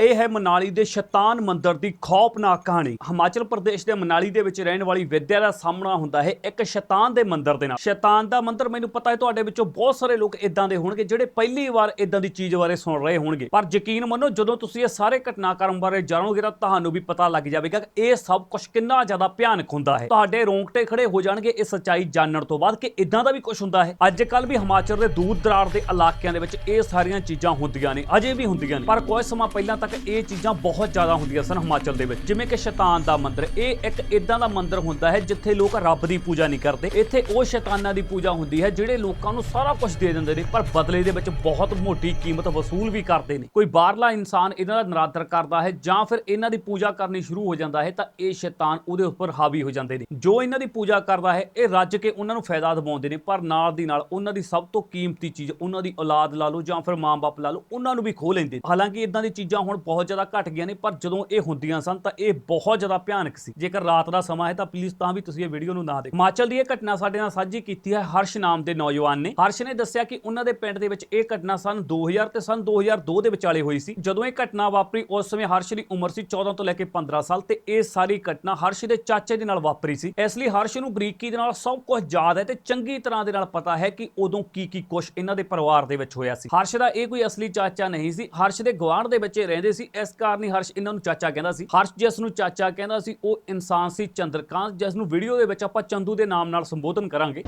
ਇਹ ਹੈ ਮਨਾਲੀ ਦੇ ਸ਼ੈਤਾਨ ਮੰਦਿਰ ਦੀ ਖੌਫਨਾਕ ਕਹਾਣੀ। ਹਿਮਾਚਲ ਪ੍ਰਦੇਸ਼ ਦੇ ਮਨਾਲੀ ਦੇ ਵਿੱਚ ਰਹਿਣ ਵਾਲੀ ਵਿਦਿਆ ਦਾ ਸਾਹਮਣਾ ਹੁੰਦਾ ਹੈ ਇੱਕ ਸ਼ੈਤਾਨ ਦੇ ਮੰਦਿਰ ਦੇ ਨਾਲ। ਸ਼ੈਤਾਨ ਦਾ ਮੰਦਰ ਮੈਨੂੰ ਪਤਾ ਹੈ ਤੁਹਾਡੇ ਵਿੱਚੋਂ ਬਹੁਤ ਸਾਰੇ ਲੋਕ ਇਦਾਂ ਦੇ ਹੋਣਗੇ ਜਿਹੜੇ ਪਹਿਲੀ ਵਾਰ ਇਦਾਂ ਦੀ ਚੀਜ਼ ਬਾਰੇ ਸੁਣ ਰਹੇ ਹੋਣਗੇ। ਪਰ ਯਕੀਨ ਮੰਨੋ, ਜਦੋਂ ਤੁਸੀਂ ਇਹ ਸਾਰੇ ਘਟਨਾਕ੍ਰਮ ਬਾਰੇ ਜਾਣੋਗੇ ਤਾਂ ਤੁਹਾਨੂੰ ਵੀ ਪਤਾ ਲੱਗ ਜਾਵੇਗਾ ਕਿ ਇਹ ਸਭ ਕੁਝ ਕਿੰਨਾ ਜ਼ਿਆਦਾ ਭਿਆਨਕ ਹੁੰਦਾ ਹੈ। ਤੁਹਾਡੇ ਰੋਂਗਟੇ ਖੜੇ ਹੋ ਜਾਣਗੇ ਇਹ ਸੱਚਾਈ ਜਾਣਨ ਤੋਂ ਬਾਅਦ ਕਿ ਇਦਾਂ ਦਾ ਵੀ ਕੁਝ ਹੁੰਦਾ ਹੈ। ਅੱਜ ਕੱਲ ਵੀ ਹਿਮਾਚਲ ਦੇ ਦੂਰ ਦਰਾਰ ਦੇ ਇਲਾਕਿਆਂ ਦੇ ਵਿੱਚ ਇਹ ਸਾਰੀਆਂ ਚੀਜ਼ਾਂ ਹੁੰਦੀਆਂ ਨੇ, ਅਜੇ ਵੀ ਹੁੰਦੀਆਂ ਨੇ। ਪਰ ਕੁਝ ਸਮਾਂ ਪਹਿਲਾਂ ਤੱਕ ਇਹ ਚੀਜ਼ਾਂ ਬਹੁਤ ਜ਼ਿਆਦਾ ਹੁੰਦੀਆਂ ਸਨ ਹਿਮਾਚਲ ਦੇ ਵਿੱਚ। ਜਿਵੇਂ ਕਿ ਸ਼ੈਤਾਨ ਦਾ ਮੰਦਿਰ। ਇਹ ਇੱਕ ਇਦਾਂ ਦਾ ਮੰਦਿਰ ਹੁੰਦਾ ਹੈ ਜਿੱਥੇ ਲੋਕ ਰੱਬ ਦੀ ਪੂਜਾ ਨਹੀਂ ਕਰਦੇ। ਇੱਥੇ ਉਹ ਸ਼ੈਤਾਨਾਂ ਦੀ ਪੂਜਾ ਹੁੰਦੀ ਹੈ ਜਿਹੜੇ ਲੋਕਾਂ ਨੂੰ ਸਾਰਾ ਕੁਝ ਦੇ ਦਿੰਦੇ ਨੇ, ਪਰ ਬਦਲੇ ਦੇ ਵਿੱਚ ਬਹੁਤ ਮੋਟੀ ਕੀਮਤ ਵਸੂਲ ਵੀ ਕਰਦੇ ਨੇ। ਕੋਈ ਬਾਹਰਲਾ ਇਨਸਾਨ ਇਹਨਾਂ ਦਾ ਨਰਾਦਰ ਕਰਦਾ ਹੈ ਜਾਂ ਫਿਰ ਇਹਨਾਂ ਦੀ ਪੂਜਾ ਕਰਨੀ ਸ਼ੁਰੂ ਹੋ ਜਾਂਦਾ ਹੈ ਤਾਂ ਇਹ ਸ਼ੈਤਾਨ ਉਹਦੇ ਉੱਪਰ ਹਾਵੀ ਹੋ ਜਾਂਦੇ ਨੇ। ਜੋ ਇਹਨਾਂ ਦੀ ਪੂਜਾ ਕਰਦਾ ਹੈ, ਇਹ ਰੱਜ ਕੇ ਉਹਨਾਂ ਨੂੰ ਫਾਇਦਾ ਦਿਵਾਉਂਦੇ ਨੇ, ਪਰ ਨਾਲ ਦੀ ਨਾਲ ਉਹਨਾਂ ਦੀ ਸਭ ਤੋਂ ਕੀਮਤੀ ਚੀਜ਼, ਉਹਨਾਂ ਦੀ ਔਲਾਦ ਲਾ ਲਓ ਜਾਂ ਫਿਰ ਮਾਂ-ਬਾਪ ਲਾ ਲਓ, ਉਹਨਾਂ ਨੂੰ ਵੀ ਖੋਹ ਲੈਂਦੇ ਹਾਲਾਂਕਿ ਇਦਾਂ ਦੀ ਚੀਜ਼ਾਂ ਹੁਣ ਬਹੁਤ ਜ਼ਿਆਦਾ ਘਟ ਗਈਆਂ ਨੇ, ਪਰ ਜਦੋਂ ਇਹ ਹੁੰਦੀਆਂ ਸਨ ਤਾਂ ਇਹ ਬਹੁਤ ਜ਼ਿਆਦਾ ਭਿਆਨਕ ਸੀ। ਜੇਕਰ ਰਾਤ ਦਾ ਸਮਾਂ ਹੈ ਤਾਂ ਪਲੀਜ਼ ਤਾਂ ਵੀ ਤੁਸੀਂ ਇਹ ਵੀਡੀਓ ਨੂੰ ਨਾ ਦੇਖੋ। ਹਿਮਾਚਲ ਦੀ ਇਹ ਘਟਨਾ ਸਾਡੇ ਨਾਲ ਸਾਂਝੀ ਕੀਤੀ ਹੈ ਹਰਸ਼ ਨਾਮ ਦੇ ਨੌਜਵਾਨ ਨੇ। ਹਰਸ਼ ਨੇ ਦੱਸਿਆ ਕਿ ਉਹਨਾਂ ਦੇ ਪਿੰਡ ਦੇ ਵਿੱਚ ਇਹ ਘਟਨਾ ਸਨ 2000 ਤੇ ਸਨ 2002 ਦੇ ਵਿਚਾਲੇ ਹੋਈ ਸੀ। ਜਦੋਂ ਇਹ ਘਟਨਾ ਵਾਪਰੀ, ਉਸ ਸਮੇਂ ਹਰਸ਼ ਦੀ ਉਮਰ ਸੀ 14 ਤੋਂ ਲੈ ਕੇ 15 ਸਾਲ ਤੇ ਇਹ ਸਾਰੀ ਘਟਨਾ ਹਰਸ਼ ਦੇ ਚਾਚੇ ਦੇ ਨਾਲ ਵਾਪਰੀ ਸੀ। ਇਸ ਲਈ ਹਰਸ਼ ਨੂੰ ਬਰੀਕੀ ਦੇ ਨਾਲ ਸਭ ਕੁਝ ਯਾਦ ਹੈ ਤੇ ਚੰਗੀ ਤਰ੍ਹਾਂ ਦੇ ਨਾਲ ਪਤਾ ਹੈ ਕਿ ਉਦੋਂ ਕੀ ਕੀ ਕੁਝ ਇਹਨਾਂ ਦੇ ਪਰਿਵਾਰ ਦੇ ਵਿੱਚ ਹੋਇਆ ਸੀ। ਹਰਸ਼ ਦਾ ਇਹ ਕੋਈ ਅਸਲੀ ਚਾਚਾ ਨਹੀਂ ਸੀ। ਹਰਸ਼ ਦੇ ਗਵਾਂਢ ਦੇ ਬੱਚੇ ਰਹਿੰਦੇ ਸੀ, ਇਸ ਕਾਰਨ ਹੀ ਹਰਸ਼ ਇਹਨਾਂ ਨੂੰ ਚਾਚਾ ਕਹਿੰਦਾ ਸੀ। ਹਰਸ਼ ਜਿਸ ਨੂੰ ਚਾਚਾ ਕਹਿੰਦਾ ਸੀ, ਉਹ ਇਨਸਾਨ ਸੀ ਚੰਦਰਕਾਂਤ ਜਿਸ ਨੂੰ ਵੀਡੀਓ ਦੇ ਵਿੱਚ ਆਪਾਂ ਚੰਦੂ ਦੇ ਨਾਮ ਨਾਲ ਸੰਬੋਧਨ ਕਰਾਂਗੇ।